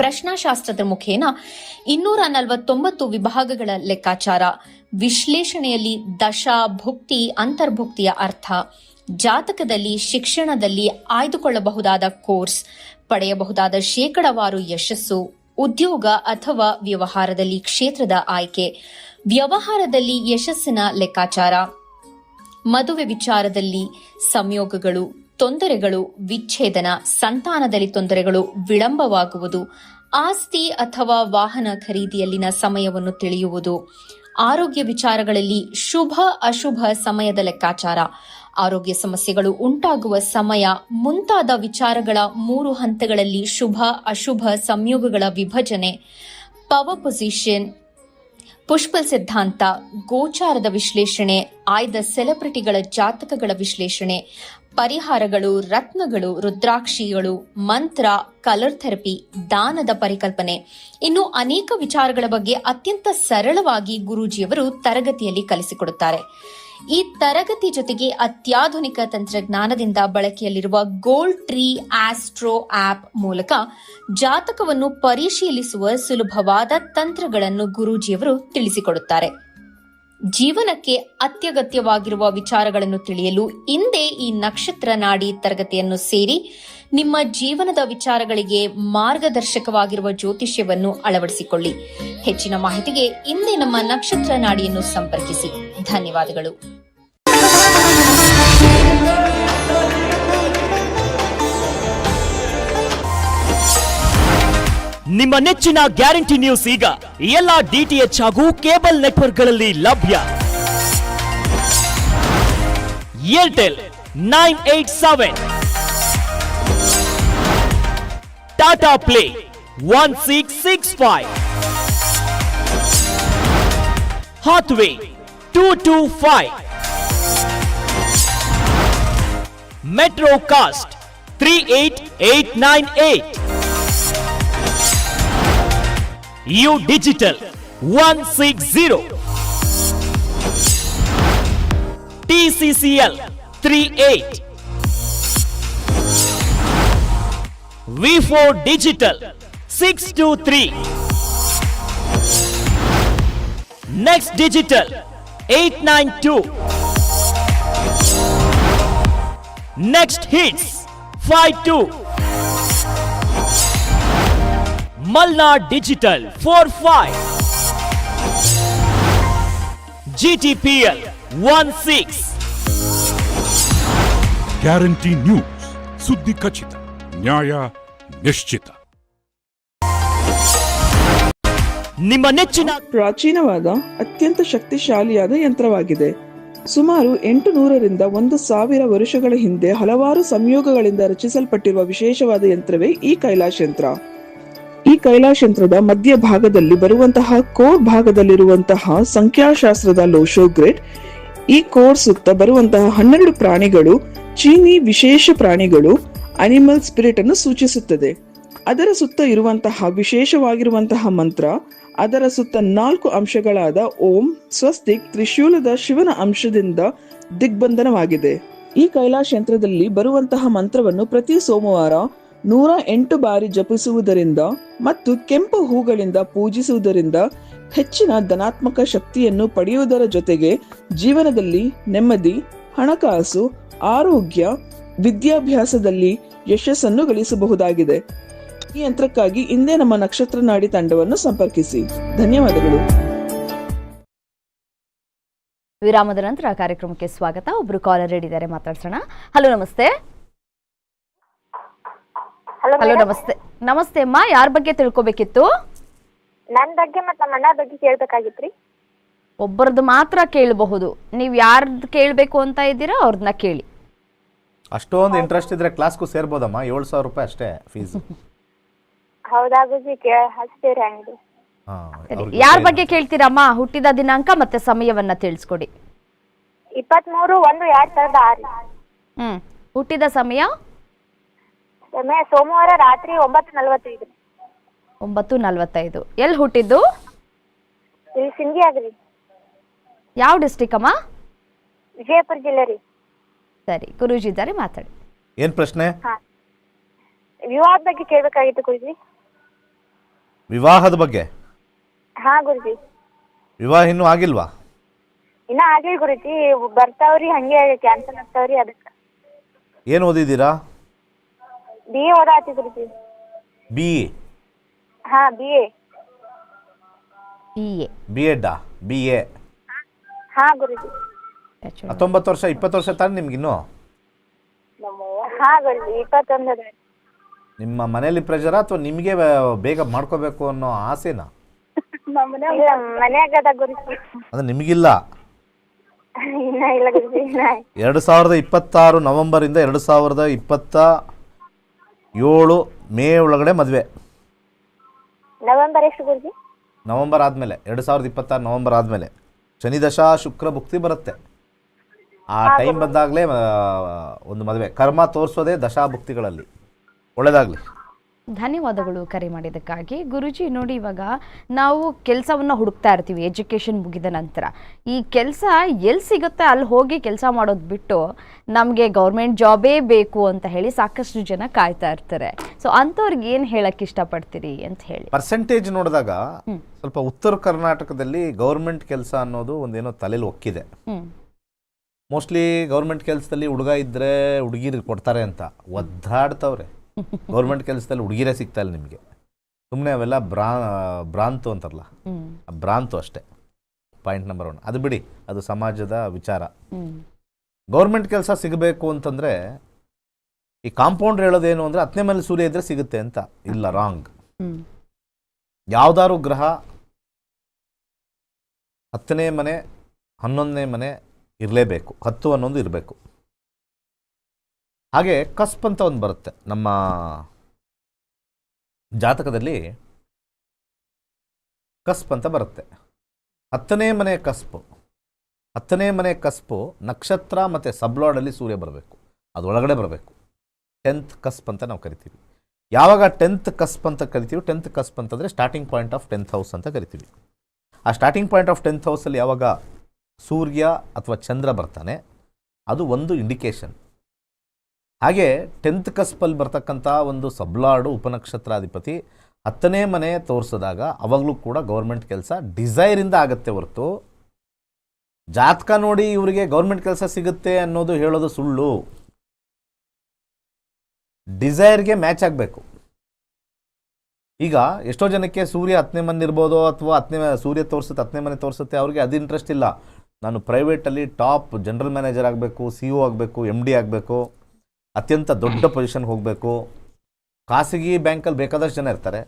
ಪ್ರಶ್ನಾಶಾಸ್ತ್ರದ ಮುಖೇನ ಇನ್ನೂರ ನಲವತ್ತೊಂಬತ್ತು ವಿಭಾಗಗಳ ಲೆಕ್ಕಾಚಾರ. ವಿಶ್ಲೇಷಣೆಯಲ್ಲಿ ದಶ ಭುಕ್ತಿ, ಅಂತರ್ಭುಕ್ತಿಯ ಅರ್ಥ. ಜಾತಕದಲ್ಲಿ, ಶಿಕ್ಷಣದಲ್ಲಿ ಆಯ್ದುಕೊಳ್ಳಬಹುದಾದ ಕೋರ್ಸ್. ಪಡೆಯಬಹುದಾದ ಶೇಕಡವಾರು ಯಶಸ್ಸು. ಉದ್ಯೋಗ ಅಥವಾ ವ್ಯವಹಾರದಲ್ಲಿ ಕ್ಷೇತ್ರದ ಆಯ್ಕೆ. ವ್ಯವಹಾರದಲ್ಲಿ ಯಶಸ್ಸಿನ ಲೆಕ್ಕಾಚಾರ. ಮದುವೆ ವಿಚಾರದಲ್ಲಿ ಸಂಯೋಗಗಳು. ತೊಂದರೆಗಳು, ವಿಚ್ಛೇದನ, ಸಂತಾನದಲ್ಲಿ ತೊಂದರೆಗಳು ವಿಳಂಬವಾಗುವುದು, ಆಸ್ತಿ ಅಥವಾ ವಾಹನ ಖರೀದಿಯಲ್ಲಿನ ಸಮಯವನ್ನು ತಿಳಿಯುವುದು, ಆರೋಗ್ಯ ವಿಚಾರಗಳಲ್ಲಿ ಶುಭ ಅಶುಭ ಸಮಯದ ಲೆಕ್ಕಾಚಾರ, ಆರೋಗ್ಯ ಸಮಸ್ಯೆಗಳು ಉಂಟಾಗುವ ಸಮಯ, ಮುಂತಾದ ವಿಚಾರಗಳ ಮೂರು ಹಂತಗಳಲ್ಲಿ ಶುಭ ಅಶುಭ ಸಂಯೋಗಗಳ ವಿಭಜನೆ ಪವರ್ ಪೊಸಿಷನ್, ಪುಷ್ಪ ಸಿದ್ಧಾಂತ, ಗೋಚಾರದ ವಿಶ್ಲೇಷಣೆ, ಆಯ್ದ ಸೆಲೆಬ್ರಿಟಿಗಳ ಜಾತಕಗಳ ವಿಶ್ಲೇಷಣೆ ಪರಿಹಾರಗಳು, ರತ್ನಗಳು, ರುದ್ರಾಕ್ಷಿಗಳು, ಮಂತ್ರ ಕಲರ್ ಥೆರಪಿ ದಾನದ ಪರಿಕಲ್ಪನೆ. ಇನ್ನು ಅನೇಕ ವಿಚಾರಗಳ ಬಗ್ಗೆ ಅತ್ಯಂತ ಸರಳವಾಗಿ ಗುರೂಜಿಯವರು ತರಗತಿಯಲ್ಲಿ ಕಲಿಸಿಕೊಡುತ್ತಾರೆ. ಈ ತರಗತಿ ಜೊತೆಗೆ ಅತ್ಯಾಧುನಿಕ ತಂತ್ರಜ್ಞಾನದಿಂದ ಬಳಕೆಯಲ್ಲಿರುವ ಗೋಲ್ಡ್ ಟ್ರೀ ಆಸ್ಟ್ರೋ ಆಪ್ ಮೂಲಕ ಜಾತಕವನ್ನು ಪರಿಶೀಲಿಸುವ ಸುಲಭವಾದ ತಂತ್ರಗಳನ್ನು ಗುರೂಜಿಯವರು ತಿಳಿಸಿಕೊಡುತ್ತಾರೆ. ಜೀವನಕ್ಕೆ ಅತ್ಯಗತ್ಯವಾಗಿರುವ ವಿಚಾರಗಳನ್ನು ತಿಳಿಯಲು ಇಂದೇ ಈ ನಕ್ಷತ್ರ ನಾಡಿ ತರಗತಿಯನ್ನು ಸೇರಿ ನಿಮ್ಮ ಜೀವನದ ವಿಚಾರಗಳಿಗೆ ಮಾರ್ಗದರ್ಶಕವಾಗಿರುವ ಜ್ಯೋತಿಷ್ಯವನ್ನು ಅಳವಡಿಸಿಕೊಳ್ಳಿ. ಹೆಚ್ಚಿನ ಮಾಹಿತಿಗೆ ಇಂದೇ ನಮ್ಮ ನಕ್ಷತ್ರ ನಾಡಿಯನ್ನು ಸಂಪರ್ಕಿಸಿ. ಧನ್ಯವಾದಗಳು. ನಿಮ್ಮ ನೆಚ್ಚಿನ ಗ್ಯಾರಂಟಿ ನ್ಯೂಸ್ ಈಗ ಎಲ್ಲ ಡಿಟಿಎಚ್ ಹಾಗೂ ಕೇಬಲ್ ನೆಟ್ವರ್ಕ್ಗಳಲ್ಲಿ ಲಭ್ಯ. Airtel nine eight seven. Tata play one six six five. Hathway two two five. Metro cast three eight eight nine eight. U digital one six zero TCCL three eight V four digital six two three next digital eight nine two next hits five. Two Malnad Digital 45 GTPL 16 guarantee news ಸುದ್ದಿ ಖಚಿತ ನ್ಯಾಯ ನಿಶ್ಚಿತ ನಿಮ್ಮ ನೆಚ್ಚಿನ ಪ್ರಾಚೀನವಾದ ಅತ್ಯಂತ ಶಕ್ತಿಶಾಲಿಯಾದ ಯಂತ್ರವಾಗಿದೆ. ಸುಮಾರು ಎಂಟು ನೂರರಿಂದ ಒಂದು ಸಾವಿರ ವರುಷಗಳ ಹಿಂದೆ ಹಲವಾರು ಸಂಯೋಗಗಳಿಂದ ರಚಿಸಲ್ಪಟ್ಟಿರುವ ವಿಶೇಷವಾದ ಯಂತ್ರವೇ ಈ ಕೈಲಾಶ್ ಯಂತ್ರ. ಈ ಕೈಲಾಶಂತ್ರದ ಮಧ್ಯಭಾಗದಲ್ಲಿ ಮಧ್ಯ ಭಾಗದಲ್ಲಿ ಬರುವಂತಹ ಕೋರ್ ಭಾಗದಲ್ಲಿರುವಂತಹ ಸಂಖ್ಯಾಶಾಸ್ತ್ರದ ಲೋಶೋ ಗ್ರಿಡ್, ಈ ಕೋರ್ ಸುತ್ತ ಬರುವಂತಹ ಹನ್ನೆರಡು ಪ್ರಾಣಿಗಳು, ಚೀನಿ ವಿಶೇಷ ಪ್ರಾಣಿಗಳು ಅನಿಮಲ್ ಸ್ಪಿರಿಟ್ ಅನ್ನು ಸೂಚಿಸುತ್ತದೆ. ಅದರ ಸುತ್ತ ಇರುವಂತಹ ವಿಶೇಷವಾಗಿರುವಂತಹ ಮಂತ್ರ, ಅದರ ಸುತ್ತ ನಾಲ್ಕು ಅಂಶಗಳಾದ ಓಂ, ಸ್ವಸ್ತಿಕ್, ತ್ರಿಶೂಲದ ಶಿವನ ಅಂಶದಿಂದ ದಿಗ್ಬಂಧನವಾಗಿದೆ. ಈ ಕೈಲಾಶ್ ಯಂತ್ರದಲ್ಲಿ ಬರುವಂತಹ ಮಂತ್ರವನ್ನು ಪ್ರತಿ ಸೋಮವಾರ ನೂರ ಎಂಟು ಬಾರಿ ಜಪಿಸುವುದರಿಂದ ಮತ್ತು ಕೆಂಪು ಹೂಗಳಿಂದ ಪೂಜಿಸುವುದರಿಂದ ಹೆಚ್ಚಿನ ಧನಾತ್ಮಕ ಶಕ್ತಿಯನ್ನು ಪಡೆಯುವುದರ ಜೊತೆಗೆ ಜೀವನದಲ್ಲಿ ನೆಮ್ಮದಿ, ಹಣಕಾಸು, ಆರೋಗ್ಯ, ವಿದ್ಯಾಭ್ಯಾಸದಲ್ಲಿ ಯಶಸ್ಸನ್ನು ಗಳಿಸಬಹುದಾಗಿದೆ. ಈ ಯಂತ್ರಕ್ಕಾಗಿ ಇಂದೇ ನಮ್ಮ ನಕ್ಷತ್ರ ನಾಡಿ ತಂಡವನ್ನು ಸಂಪರ್ಕಿಸಿ. ಧನ್ಯವಾದಗಳು. ವಿರಾಮದ ನಂತರ ಕಾರ್ಯಕ್ರಮಕ್ಕೆ ಸ್ವಾಗತ. ಒಬ್ರು ಕಾಲರ್ ಇದ್ದಾರೆ, ಮಾತಾಡ್ಸೋಣ. ಹಲೋ ನಮಸ್ತೆ. ಹಲೋ ನಮಸ್ತೆ ನಮಸ್ತೆ ಅಮ್ಮ ಯಾರ ಬಗ್ಗೆ ತಿಳ್ಕೊಬೇಕಿತ್ತು? ನನ್ ಬಗ್ಗೆ ಮತ್ತೆ ನಮ್ಮ ಅಣ್ಣ ಬಗ್ಗೆ ಕೇಳ್ಬೇಕಾಗಿತ್ರಿ? ಒಬ್ಬರದ್ದು ಮಾತ್ರ ಕೇಳಬಹುದು. ನೀವು ಯಾರ್ದು ಕೇಳಬೇಕು ಅಂತ ಇದ್ದೀರಾ ಅವ್ರನ್ನ ಕೇಳಿ. ಅಷ್ಟೊಂದು ಇಂಟ್ರೆಸ್ಟ್ ಇದ್ರೆ ಕ್ಲಾಸ್ಗೂ ಸೇರ್ಬೋದಮ್ಮ. ಏಳು ಸಾವಿರ ರೂಪಾಯಿ ಅಷ್ಟೇ ಫೀಸ್ ಹೌದಾ ಗುಜಿ ಕೇ ಹಚ್ತೀರಿ ಹಂಗ್ರಿ ಯಾರ ಬಗ್ಗೆ ಕೇಳ್ತೀರಮ್ಮ? ಹುಟ್ಟಿದ ದಿನಾಂಕ ಮತ್ತೆ ಸಮಯವನ್ನ ತಿಳಿಸ್ಕೊಡಿ. ಇಪ್ಪತ್ಮೂರು ಒಂದು ಎರಡ್ ಸಾವಿರದ ಆರು. ಹ್ಮ್. ಹುಟ್ಟಿದ ಸಮಯ? ಸೋಮವಾರ ರಾತ್ರಿ ಒಂಬತ್ತು ನಲವತ್ತೈದು. ರೀ ಒಂಬತ್ತು ನಲವತ್ತೈದು. ಎಲ್ಲಿ ಹುಟ್ಟಿದ್ದು? ಇಲ್ಲಿ ಸಿಂಧಿ ಆಗ್ರಿ ಯಾವ ಡಿಸ್ಟಿಕ್ ಅಮ್ಮ? ವಿಜಯಪುರ ಜಿಲ್ಲೆ ರೀ. ಸರಿ ಗುರೂಜಿ ಇದ್ದಾರೆ ಮಾತಾಡಿ. ಏನು ಪ್ರಶ್ನೆ? ವಿವಾಹದ ಬಗ್ಗೆ ಕೇಳಬೇಕಾಗಿತ್ತು ಗುರುಜಿ. ವಿವಾಹದ ಬಗ್ಗೆ? ಹಾ ಗುರುಜಿ. ವಿವಾಹ ಇನ್ನೂ ಆಗಿಲ್ವಾ? ಇನ್ನ ಆಗಿಲ್ಲ ಗುರುಜಿ. ಬರ್ತಾವ್ರಿ ಹಂಗೆ ಕ್ಯಾನ್ಸಲ್ ಆಗ್ತಾವ್ರಿ ಅದಕ್ಕೆ. ಏನು ಓದಿದ್ದೀರಾ? ಬಿ ಎ ಓದಾತಿದ್ರಿ ಬಿ ಎ ಹಾ B A B A B ಎಡ್ಡಾ B A ಹಾ ಗುರುಜಿ. ಹತ್ತೊಂಬತ್ತು ವರ್ಷ ಇಪ್ಪತ್ತು ವರ್ಷ ತಾನೆ ನಿಮ್ಗಿನ್ನು ಹಾ ಗುರುಜಿ ಇಪ್ಪತ್ತೊಂದು ಅದ ನಿಮ್ಮ ಮನೇಲಿ ಪ್ರೆಷರ್ ಅಥವಾ ನಿಮಗೆ ಬೇಗ ಮಾಡ್ಕೋಬೇಕು ಅನ್ನೋ ಆಸೆನಾ? ಮನ್ಯಾಗ ಅದ ಗುರುಜಿ. ಅದು ನಿಮಗಿಲ್ಲ? ಇನ್ನ ಇಲ್ಲ ಗುರುಜಿ ಇನ್ನ ಎರಡು ಸಾವಿರದ ಇಪ್ಪತ್ತಾರು ನವೆಂಬರಿಂದ ಎರಡು ಸಾವಿರದ ಇಪ್ಪತ್ತ ಏಳು ಮೇ ಒಳಗಡೆ ಮದುವೆ. ನವೆಂಬರ್ ಎಷ್ಟು ಗುರುಜಿ? ನವಂಬರ್ ಆದಮೇಲೆ ಎರಡು ಸಾವಿರದ ಇಪ್ಪತ್ತಾರು ನವಂಬರ್ ಆದಮೇಲೆ. ಶನಿ ದಶಾ ಶುಕ್ರ ಭುಕ್ತಿ ಬರುತ್ತೆ. ಆ ಟೈಮ್ ಬಂದಾಗಲೇ ಒಂದು ಮದುವೆ. ಕರ್ಮ ತೋರಿಸೋದೇ ದಶಾ ಭುಕ್ತಿಗಳಲ್ಲಿ. ಒಳ್ಳೆಯದಾಗಲಿ ಧನ್ಯವಾದಗಳು ಕರೆ ಮಾಡಿದ್ದಕ್ಕಾಗಿ. ಗುರುಜಿ ನೋಡಿ ಇವಾಗ ನಾವು ಕೆಲಸವನ್ನು ಹುಡುಕ್ತಾ ಇರ್ತೀವಿ ಎಜುಕೇಷನ್ ಮುಗಿದ ನಂತರ. ಈ ಕೆಲಸ ಎಲ್ಲಿ ಸಿಗುತ್ತೆ? ಅಲ್ಲಿ ಹೋಗಿ ಕೆಲಸ ಮಾಡೋದು ಬಿಟ್ಟು ನಮಗೆ ಗೌರ್ಮೆಂಟ್ ಜಾಬೇ ಬೇಕು ಅಂತ ಹೇಳಿ ಸಾಕಷ್ಟು ಜನ ಕಾಯ್ತಾ ಇರ್ತಾರೆ. ಸೊ ಅಂಥವ್ರಿಗೆ ಏನು ಹೇಳಕ್ಕೆ ಇಷ್ಟಪಡ್ತೀರಿ ಅಂತ ಹೇಳಿ. ಪರ್ಸೆಂಟೇಜ್ ನೋಡಿದಾಗ ಸ್ವಲ್ಪ ಉತ್ತರ ಕರ್ನಾಟಕದಲ್ಲಿ ಗೌರ್ಮೆಂಟ್ ಕೆಲಸ ಅನ್ನೋದು ಒಂದೇನೋ ತಲೆಯಲ್ಲಿ ಒಕ್ಕಿದೆ. ಮೋಸ್ಟ್ಲಿ ಗೌರ್ಮೆಂಟ್ ಕೆಲಸದಲ್ಲಿ ಹುಡುಗ ಇದ್ದರೆ ಹುಡುಗಿರು ಕೊಡ್ತಾರೆ ಅಂತ. ಒದ್ದಾಡ್ತವ್ರೆ. ಗೌರ್ಮೆಂಟ್ ಕೆಲಸದಲ್ಲಿ ಹುಡುಗಿರೇ ಸಿಗ್ತಾ ಇಲ್ಲ ನಿಮಗೆ. ಸುಮ್ಮನೆ ಅವೆಲ್ಲ ಬ್ರಾ ಭ್ರಾಂತು ಅಂತಾರಲ್ಲ? ಭ್ರಾಂತು ಅಷ್ಟೇ. ಪಾಯಿಂಟ್ ನಂಬರ್ ಒನ್ ಅದು ಬಿಡಿ ಅದು ಸಮಾಜದ ವಿಚಾರ. ಗೌರ್ಮೆಂಟ್ ಕೆಲಸ ಸಿಗಬೇಕು ಅಂತಂದರೆ ಈ ಕಾಂಪೌಂಡ್ರ್ ಹೇಳೋದೇನು ಅಂದರೆ ಹತ್ತನೇ ಮೇಲೆ ಸೂರ್ಯ ಇದ್ದರೆ ಸಿಗುತ್ತೆ ಅಂತ. ಇಲ್ಲ ರಾಂಗ್ ಯಾವ್ದಾದ್ರು ಗ್ರಹ ಹತ್ತನೇ ಮನೆ ಹನ್ನೊಂದನೇ ಮನೆ ಇರಲೇಬೇಕು. ಹತ್ತು ಹನ್ನೊಂದು ಇರಬೇಕು. ಹಾಗೆ ಕಸ್ಪ್ ಅಂತ ಒಂದು ಬರುತ್ತೆ. ನಮ್ಮ ಜಾತಕದಲ್ಲಿ ಕಸ್ಪ್ ಅಂತ ಬರುತ್ತೆ. ಹತ್ತನೇ ಮನೆ ಕಸ್ಪು. ಹತ್ತನೇ ಮನೆ ಕಸ್ಪು ನಕ್ಷತ್ರ ಮತ್ತು ಸಬ್ಲಾಡಲ್ಲಿ ಸೂರ್ಯ ಬರಬೇಕು. ಅದು ಒಳಗಡೆ ಬರಬೇಕು. ಟೆಂತ್ ಕಸ್ಪ್ ಅಂತ ನಾವು ಕರಿತೀವಿ. ಯಾವಾಗ ಟೆಂತ್ ಕಸ್ಪ್ ಅಂತ ಕರಿತೀವಿ, ಟೆಂತ್ ಕಸ್ಪ್ ಅಂತಂದರೆ starting point of tenth house ಅಂತ ಕರಿತೀವಿ. ಆ ಸ್ಟಾರ್ಟಿಂಗ್ ಪಾಯಿಂಟ್ ಆಫ್ ಟೆಂತ್ ಹೌಸಲ್ಲಿ ಯಾವಾಗ ಸೂರ್ಯ ಅಥವಾ ಚಂದ್ರ ಬರ್ತಾನೆ, ಅದು ಒಂದು ಇಂಡಿಕೇಶನ್ ಹಾಗೆ ಟೆಂತ್ ಕಸ್ಪಲ್ಲಿ ಬರ್ತಕ್ಕಂಥ ಒಂದು ಸಬ್ಲಾಡು ಉಪನಕ್ಷತ್ರಾಧಿಪತಿ ಹತ್ತನೇ ಮನೆ ತೋರಿಸಿದಾಗ ಅವಾಗಲೂ ಕೂಡ ಗೌರ್ಮೆಂಟ್ ಕೆಲಸ ಡಿಸೈರಿಂದ ಆಗತ್ತೆ ಹೊರತು. ಜಾತಕ ನೋಡಿ ಇವರಿಗೆ ಗೌರ್ಮೆಂಟ್ ಕೆಲಸ ಸಿಗುತ್ತೆ ಅನ್ನೋದು ಹೇಳೋದು ಸುಳ್ಳು. ಡಿಸೈರ್ಗೆ ಮ್ಯಾಚ್ ಆಗಬೇಕು. ಈಗ ಎಷ್ಟೋ ಜನಕ್ಕೆ ಸೂರ್ಯ ಹತ್ತನೇ ಮನೆ ಇರ್ಬೋದು ಅಥವಾ ಹತ್ತನೇ ಸೂರ್ಯ ತೋರಿಸುತ್ತೆ, ಹತ್ತನೇ ಮನೆ ತೋರಿಸುತ್ತೆ, ಅವ್ರಿಗೆ ಅದು ಇಂಟ್ರೆಸ್ಟ್ ಇಲ್ಲ. ನಾನು ಪ್ರೈವೇಟಲ್ಲಿ ಟಾಪ್ ಜನರಲ್ ಮ್ಯಾನೇಜರ್ ಆಗಬೇಕು ಸಿ ಒ ಆಗಬೇಕು ಎಂ ಡಿ ಆಗಬೇಕು. ಅತ್ಯಂತ ದೊಡ್ಡ ಪೊಸಿಷನ್ಗೆ ಹೋಗಬೇಕು. ಖಾಸಗಿ ಬ್ಯಾಂಕಲ್ಲಿ ಬೇಕಾದಷ್ಟು ಜನ ಇರ್ತಾರೆ.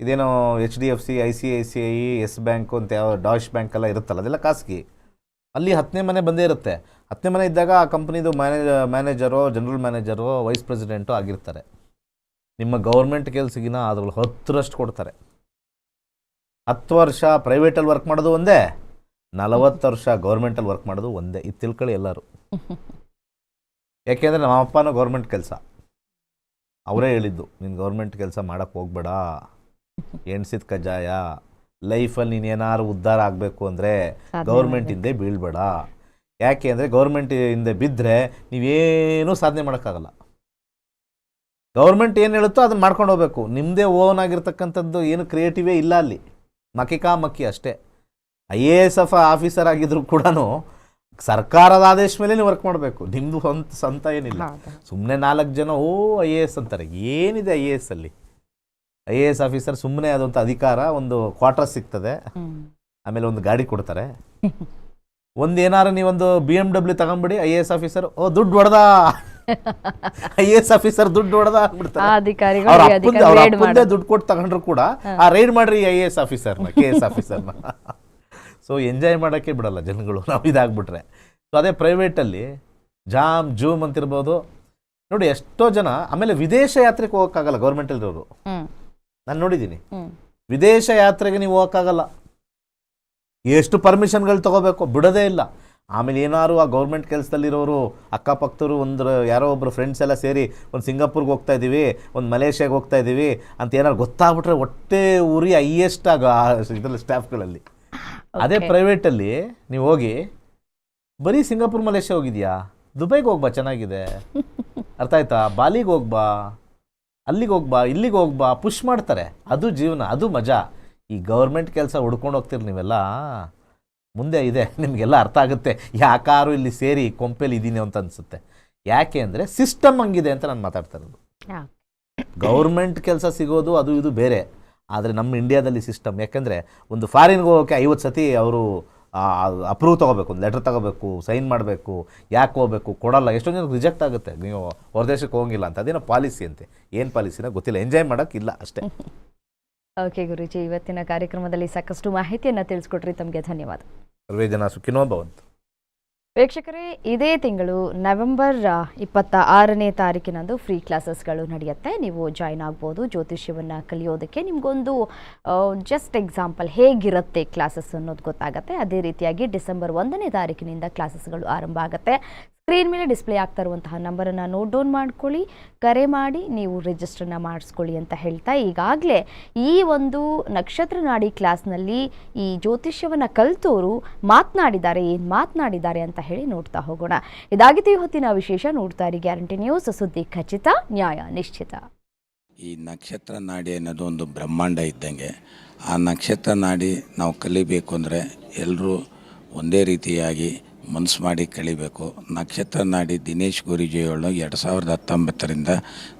ಇದೇನೋ H D F C I C I C I S bank ಅಂತ ಯಾವ ಡಾಶ್ ಬ್ಯಾಂಕ್ ಎಲ್ಲ ಇರುತ್ತಲ್ಲ, ಅದೆಲ್ಲ ಖಾಸಗಿ. ಅಲ್ಲಿ ಹತ್ತನೇ ಮನೆ ಬಂದೇ ಇರುತ್ತೆ. ಹತ್ತನೇ ಮನೆ ಇದ್ದಾಗ ಆ ಕಂಪ್ನಿದು ಮ್ಯಾನೇಜ manager general manager vice president ಆಗಿರ್ತಾರೆ. ನಿಮ್ಮ ಗೌರ್ಮೆಂಟ್ ಕೆಲಸಗಿನ ಅದ್ರಲ್ಲಿ ಹತ್ತರಷ್ಟು ಕೊಡ್ತಾರೆ. ಹತ್ತು ವರ್ಷ ಪ್ರೈವೇಟಲ್ಲಿ ವರ್ಕ್ ಮಾಡೋದು ಒಂದೇ, ನಲವತ್ತು ವರ್ಷ ಗೌರ್ಮೆಂಟಲ್ಲಿ ವರ್ಕ್ ಮಾಡೋದು ಒಂದೇ. ಇದು ತಿಳ್ಕೊಳ್ಳಿ ಎಲ್ಲರೂ. ಯಾಕೆಂದರೆ ನಮ್ಮ ಅಪ್ಪನೂ ಗೌರ್ಮೆಂಟ್ ಕೆಲಸ. ಅವರೇ ಹೇಳಿದ್ದು ನೀನು ಗೌರ್ಮೆಂಟ್ ಕೆಲಸ ಮಾಡೋಕ್ಕೆ ಹೋಗ್ಬೇಡ. ಎಣ್ಸಿದ ಕಜ್ಜಾಯ. ಲೈಫಲ್ಲಿ ನೀನು ಏನಾದ್ರು ಉದ್ಧಾರ ಆಗಬೇಕು ಅಂದರೆ ಗೌರ್ಮೆಂಟ್ ಹಿಂದೆ ಬೀಳ್ಬೇಡ. ಯಾಕೆ ಅಂದರೆ ಗೌರ್ಮೆಂಟ್ ಹಿಂದೆ ಬಿದ್ದರೆ ನೀವೇನೂ ಸಾಧನೆ ಮಾಡೋಕ್ಕಾಗಲ್ಲ. ಗೌರ್ಮೆಂಟ್ ಏನು ಹೇಳುತ್ತೋ ಅದನ್ನು ಮಾಡ್ಕೊಂಡು ಹೋಗ್ಬೇಕು. ನಿಮ್ಮದೇ ಓನ್ ಆಗಿರ್ತಕ್ಕಂಥದ್ದು ಏನು ಕ್ರಿಯೇಟಿವೇ ಇಲ್ಲ ಅಲ್ಲಿ. ಮಕಿಕಾ ಮಕ್ಕಿ ಅಷ್ಟೇ. I A S F officer ಆಗಿದ್ರು ಕೂಡ ಸರ್ಕಾರದ ಆದೇಶ ಮೇಲೆ ನೀವು ವರ್ಕ್ ಮಾಡಬೇಕು. ನಿಮ್ದು ಸ್ವಂತ ಸ್ವಂತ ಏನಿಲ್ಲ. ಸುಮ್ಮನೆ ನಾಲ್ಕು ಜನ ಓ ಐ ಎ ಎಸ್ ಅಂತಾರೆ. ಏನಿದೆ ಐ ಎ ಎಸ್ ಅಲ್ಲಿ? ಐ ಎ ಎಸ್ ಆಫೀಸರ್ ಸುಮ್ಮನೆ ಆದಂಥ ಅಧಿಕಾರ ಒಂದು ಕ್ವಾರ್ಟರ್ ಸಿಗ್ತದೆ. ಆಮೇಲೆ ಒಂದು ಗಾಡಿ ಕೊಡ್ತಾರೆ. ಒಂದು ಏನಾರು ನೀವೊಂದು ಬಿ ಎಂ ಡಬ್ಲ್ಯೂ ತಗೊಂಬಿಡಿ ಐ ಎ ಎಸ್ ಆಫೀಸರ್ ಓ ದುಡ್ಡು ಹೊಡೆದ. ಐ ಎ ಎಸ್ ಆಫೀಸರ್ ದುಡ್ಡು ಹೊಡೆದ ಅಪ್ಪಂದೆ. ದುಡ್ಡು ಕೊಟ್ಟು ತಗೊಂಡ್ರು ಕೂಡ ಆ ರೈಡ್ ಮಾಡ್ರಿ ಐ ಎ ಎಸ್ ಆಫೀಸರ್ನ ಕೆ ಎಸ್ ಆಫೀಸರ್ನ ಸೊ ಎಂಜಾಯ್ ಮಾಡೋಕ್ಕೆ ಬಿಡಲ್ಲ ಜನಗಳು ನಾವು ಇದಾಗ್ಬಿಟ್ರೆ. ಸೊ ಅದೇ ಪ್ರೈವೇಟಲ್ಲಿ ಜಾಮ್ ಜೂಮ್ ಅಂತಿರ್ಬೋದು. ನೋಡಿ ಎಷ್ಟೋ ಜನ ಆಮೇಲೆ ವಿದೇಶ ಯಾತ್ರೆಗೆ ಹೋಗೋಕ್ಕಾಗಲ್ಲ ಗೌರ್ಮೆಂಟಲ್ಲಿರೋರು ನಾನು ನೋಡಿದ್ದೀನಿ ವಿದೇಶ ಯಾತ್ರೆಗೆ ನೀವು ಹೋಗೋಕ್ಕಾಗಲ್ಲ. ಎಷ್ಟು ಪರ್ಮಿಷನ್ಗಳು ತಗೋಬೇಕು ಬಿಡೋದೇ ಇಲ್ಲ. ಆಮೇಲೆ ಏನಾದ್ರು ಆ ಗೌರ್ಮೆಂಟ್ ಕೆಲಸದಲ್ಲಿರೋರು ಅಕ್ಕಪಕ್ಕದವರು ಒಂದು ಯಾರೋ ಒಬ್ಬರು ಫ್ರೆಂಡ್ಸ್ ಎಲ್ಲ ಸೇರಿ ಒಂದು ಸಿಂಗಾಪುರ್ಗೆ ಹೋಗ್ತಾ ಇದ್ದೀವಿ ಒಂದು ಮಲೇಷ್ಯಾಗೆ ಹೋಗ್ತಾ ಇದ್ದೀವಿ ಅಂತ ಏನಾದ್ರು ಗೊತ್ತಾಗ್ಬಿಟ್ರೆ ಒಟ್ಟೆ ಊರಿ ಹೈಯೆಸ್ಟ್ ಆಗ ಇದರಲ್ಲಿ ಸ್ಟಾಫ್ಗಳಲ್ಲಿ ಅದೇ ಪ್ರೈವೇಟಲ್ಲಿ ನೀವು ಹೋಗಿ ಬರೀ ಸಿಂಗಾಪುರ್ ಮಲೇಷ್ಯಾ ಹೋಗಿದ್ಯಾ? ದುಬೈಗೆ ಹೋಗ್ಬಾ ಚೆನ್ನಾಗಿದೆ. ಅರ್ಥ ಆಯ್ತಾ? ಬಾಲಿಗೆ ಹೋಗ್ಬಾ ಅಲ್ಲಿಗೆ ಹೋಗ್ಬಾ ಇಲ್ಲಿಗೆ ಹೋಗ್ಬಾ ಪುಷ್ ಮಾಡ್ತಾರೆ. ಅದು ಜೀವನ ಅದು ಮಜಾ. ಈ ಗೌರ್ಮೆಂಟ್ ಕೆಲಸ ಹುಡ್ಕೊಂಡು ಹೋಗ್ತೀರಿ ನೀವೆಲ್ಲ? ಮುಂದೆ ಇದೆ ನಿಮಗೆಲ್ಲ ಅರ್ಥ ಆಗುತ್ತೆ. ಯಾಕಾರು ಇಲ್ಲಿ ಸೇರಿ ಕೊಂಪೆಲಿ ಇದ್ದೀನಿ ಅಂತ ಅನಿಸುತ್ತೆ. ಯಾಕೆ ಅಂದರೆ ಸಿಸ್ಟಮ್ ಹಂಗಿದೆ ಅಂತ ನಾನು ಮಾತಾಡ್ತಾ ಇರೋದು. ಗೌರ್ಮೆಂಟ್ ಕೆಲಸ ಸಿಗೋದು ಅದು ಇದು ಬೇರೆ. ಆದರೆ ನಮ್ಮ ಇಂಡಿಯಾದಲ್ಲಿ ಸಿಸ್ಟಮ್ ಯಾಕೆಂದರೆ ಒಂದು ಫಾರಿನ್ಗೆ ಹೋಗೋಕ್ಕೆ ಐವತ್ತು ಸತಿ ಅವರು ಅಪ್ರೂವ್ ತೊಗೋಬೇಕು ಒಂದು ಲೆಟ್ರ್ ತೊಗೋಬೇಕು ಸೈನ್ ಮಾಡಬೇಕು ಯಾಕೆ ಹೋಗಬೇಕು ಕೊಡಲ್ಲ ಎಷ್ಟೊಂದು ಜನಕ್ಕೆ ರಿಜೆಕ್ಟ್ ಆಗುತ್ತೆ. ನೀವು ಹೊರ ದೇಶಕ್ಕೆ ಹೋಗಿಲ್ಲ ಅಂತ ಅದೇನೋ ಪಾಲಿಸಿ ಅಂತೆ. ಏನು ಪಾಲಿಸಿನ ಗೊತ್ತಿಲ್ಲ ಎಂಜಾಯ್ ಮಾಡೋಕ್ಕಿಲ್ಲ ಅಷ್ಟೇ. ಓಕೆ ಗುರುಜಿ ಇವತ್ತಿನ ಕಾರ್ಯಕ್ರಮದಲ್ಲಿ ಸಾಕಷ್ಟು ಮಾಹಿತಿಯನ್ನು ತಿಳಿಸ್ಕೊಟ್ರಿ. ತಮಗೆ ಧನ್ಯವಾದ. ಸರ್ವೇ ಜನ ಸುಖಿನೋ ಭವಂತು. ವೀಕ್ಷಕರೇ, ಇದೇ ತಿಂಗಳು ನವೆಂಬರ್ ಇಪ್ಪತ್ತ ಆರನೇ ತಾರೀಕಿನಂದು ಫ್ರೀ ಕ್ಲಾಸಸ್ಗಳು ನಡೆಯುತ್ತೆ. ನೀವು ಜಾಯ್ನ್ ಆಗ್ಬೋದು ಜ್ಯೋತಿಷ್ಯವನ್ನು ಕಲಿಯೋದಕ್ಕೆ. ನಿಮಗೊಂದು ಜಸ್ಟ್ ಎಕ್ಸಾಂಪಲ್ ಹೇಗಿರುತ್ತೆ ಕ್ಲಾಸಸ್ ಅನ್ನೋದು ಗೊತ್ತಾಗುತ್ತೆ. ಅದೇ ರೀತಿಯಾಗಿ ಡಿಸೆಂಬರ್ ಒಂದನೇ ತಾರೀಕಿನಿಂದ ಕ್ಲಾಸಸ್ಗಳು ಆರಂಭ ಆಗುತ್ತೆ. ಸ್ಕ್ರೀನ್ ಮೇಲೆ ಡಿಸ್ಪ್ಲೇ ಆಗ್ತಾ ಇರುವಂತಹ ನಂಬರನ್ನು ನೋಟ್ ಡೌನ್ ಮಾಡ್ಕೊಳ್ಳಿ, ಕರೆ ಮಾಡಿ, ನೀವು ರಿಜಿಸ್ಟರ್ನ ಮಾಡಿಸ್ಕೊಳ್ಳಿ ಅಂತ ಹೇಳ್ತಾ ಈಗಾಗಲೇ ಈ ಒಂದು ನಕ್ಷತ್ರ ನಾಡಿ ಕ್ಲಾಸ್ನಲ್ಲಿ ಈ ಜ್ಯೋತಿಷ್ಯವನ್ನು ಕಲಿತೋರು ಮಾತನಾಡಿದ್ದಾರೆ, ಏನು ಮಾತನಾಡಿದ್ದಾರೆ ಅಂತ ಹೇಳಿ ನೋಡ್ತಾ ಹೋಗೋಣ. ಇದಾಗಿತ್ತು ಈ ಹೊತ್ತಿನ ವಿಶೇಷ, ನೋಡ್ತಾ ಇರಿ ಗ್ಯಾರಂಟಿ ನ್ಯೂಸ್ ಸುದ್ದಿ ಖಚಿತ, ನ್ಯಾಯ ನಿಶ್ಚಿತ. ಈ ನಕ್ಷತ್ರ ನಾಡಿ ಅನ್ನೋದು ಒಂದು ಬ್ರಹ್ಮಾಂಡ ಇದ್ದಂಗೆ, ಆ ನಕ್ಷತ್ರ ನಾಡಿ ನಾವು ಕಲಿಬೇಕು ಅಂದರೆ ಎಲ್ಲರೂ ಒಂದೇ ರೀತಿಯಾಗಿ ಮನಸ್ಸು ಮಾಡಿ ಕಳಿಬೇಕು ನಕ್ಷತ್ರ ನಾಡಿ ದಿನೇಶ್ ಗುರೂಜಿಯವಳು ಎರಡು ಸಾವಿರದ ಹತ್ತೊಂಬತ್ತರಿಂದ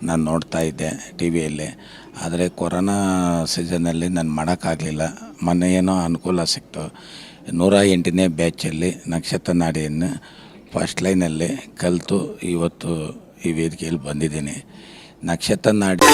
ನಾನು ನೋಡ್ತಾ ಇದ್ದೆ ಟಿ ವಿಯಲ್ಲಿ ಆದರೆ ಕೊರೋನಾ ಸೀಸನಲ್ಲಿ ನಾನು ಮಾಡೋಕ್ಕಾಗಲಿಲ್ಲ. ಮೊನ್ನೆ ಏನೋ ಅನುಕೂಲ ಸಿಕ್ತು. ನೂರ ಎಂಟನೇ ಬ್ಯಾಚಲ್ಲಿ ನಕ್ಷತ್ರ ನಾಡಿಯನ್ನು ಫಸ್ಟ್ ಲೈನಲ್ಲಿ ಕಲಿತು ಇವತ್ತು ಈ ವೇದಿಕೆಯಲ್ಲಿ ಬಂದಿದ್ದೀನಿ. ನಕ್ಷತ್ರ ನಾಡಿ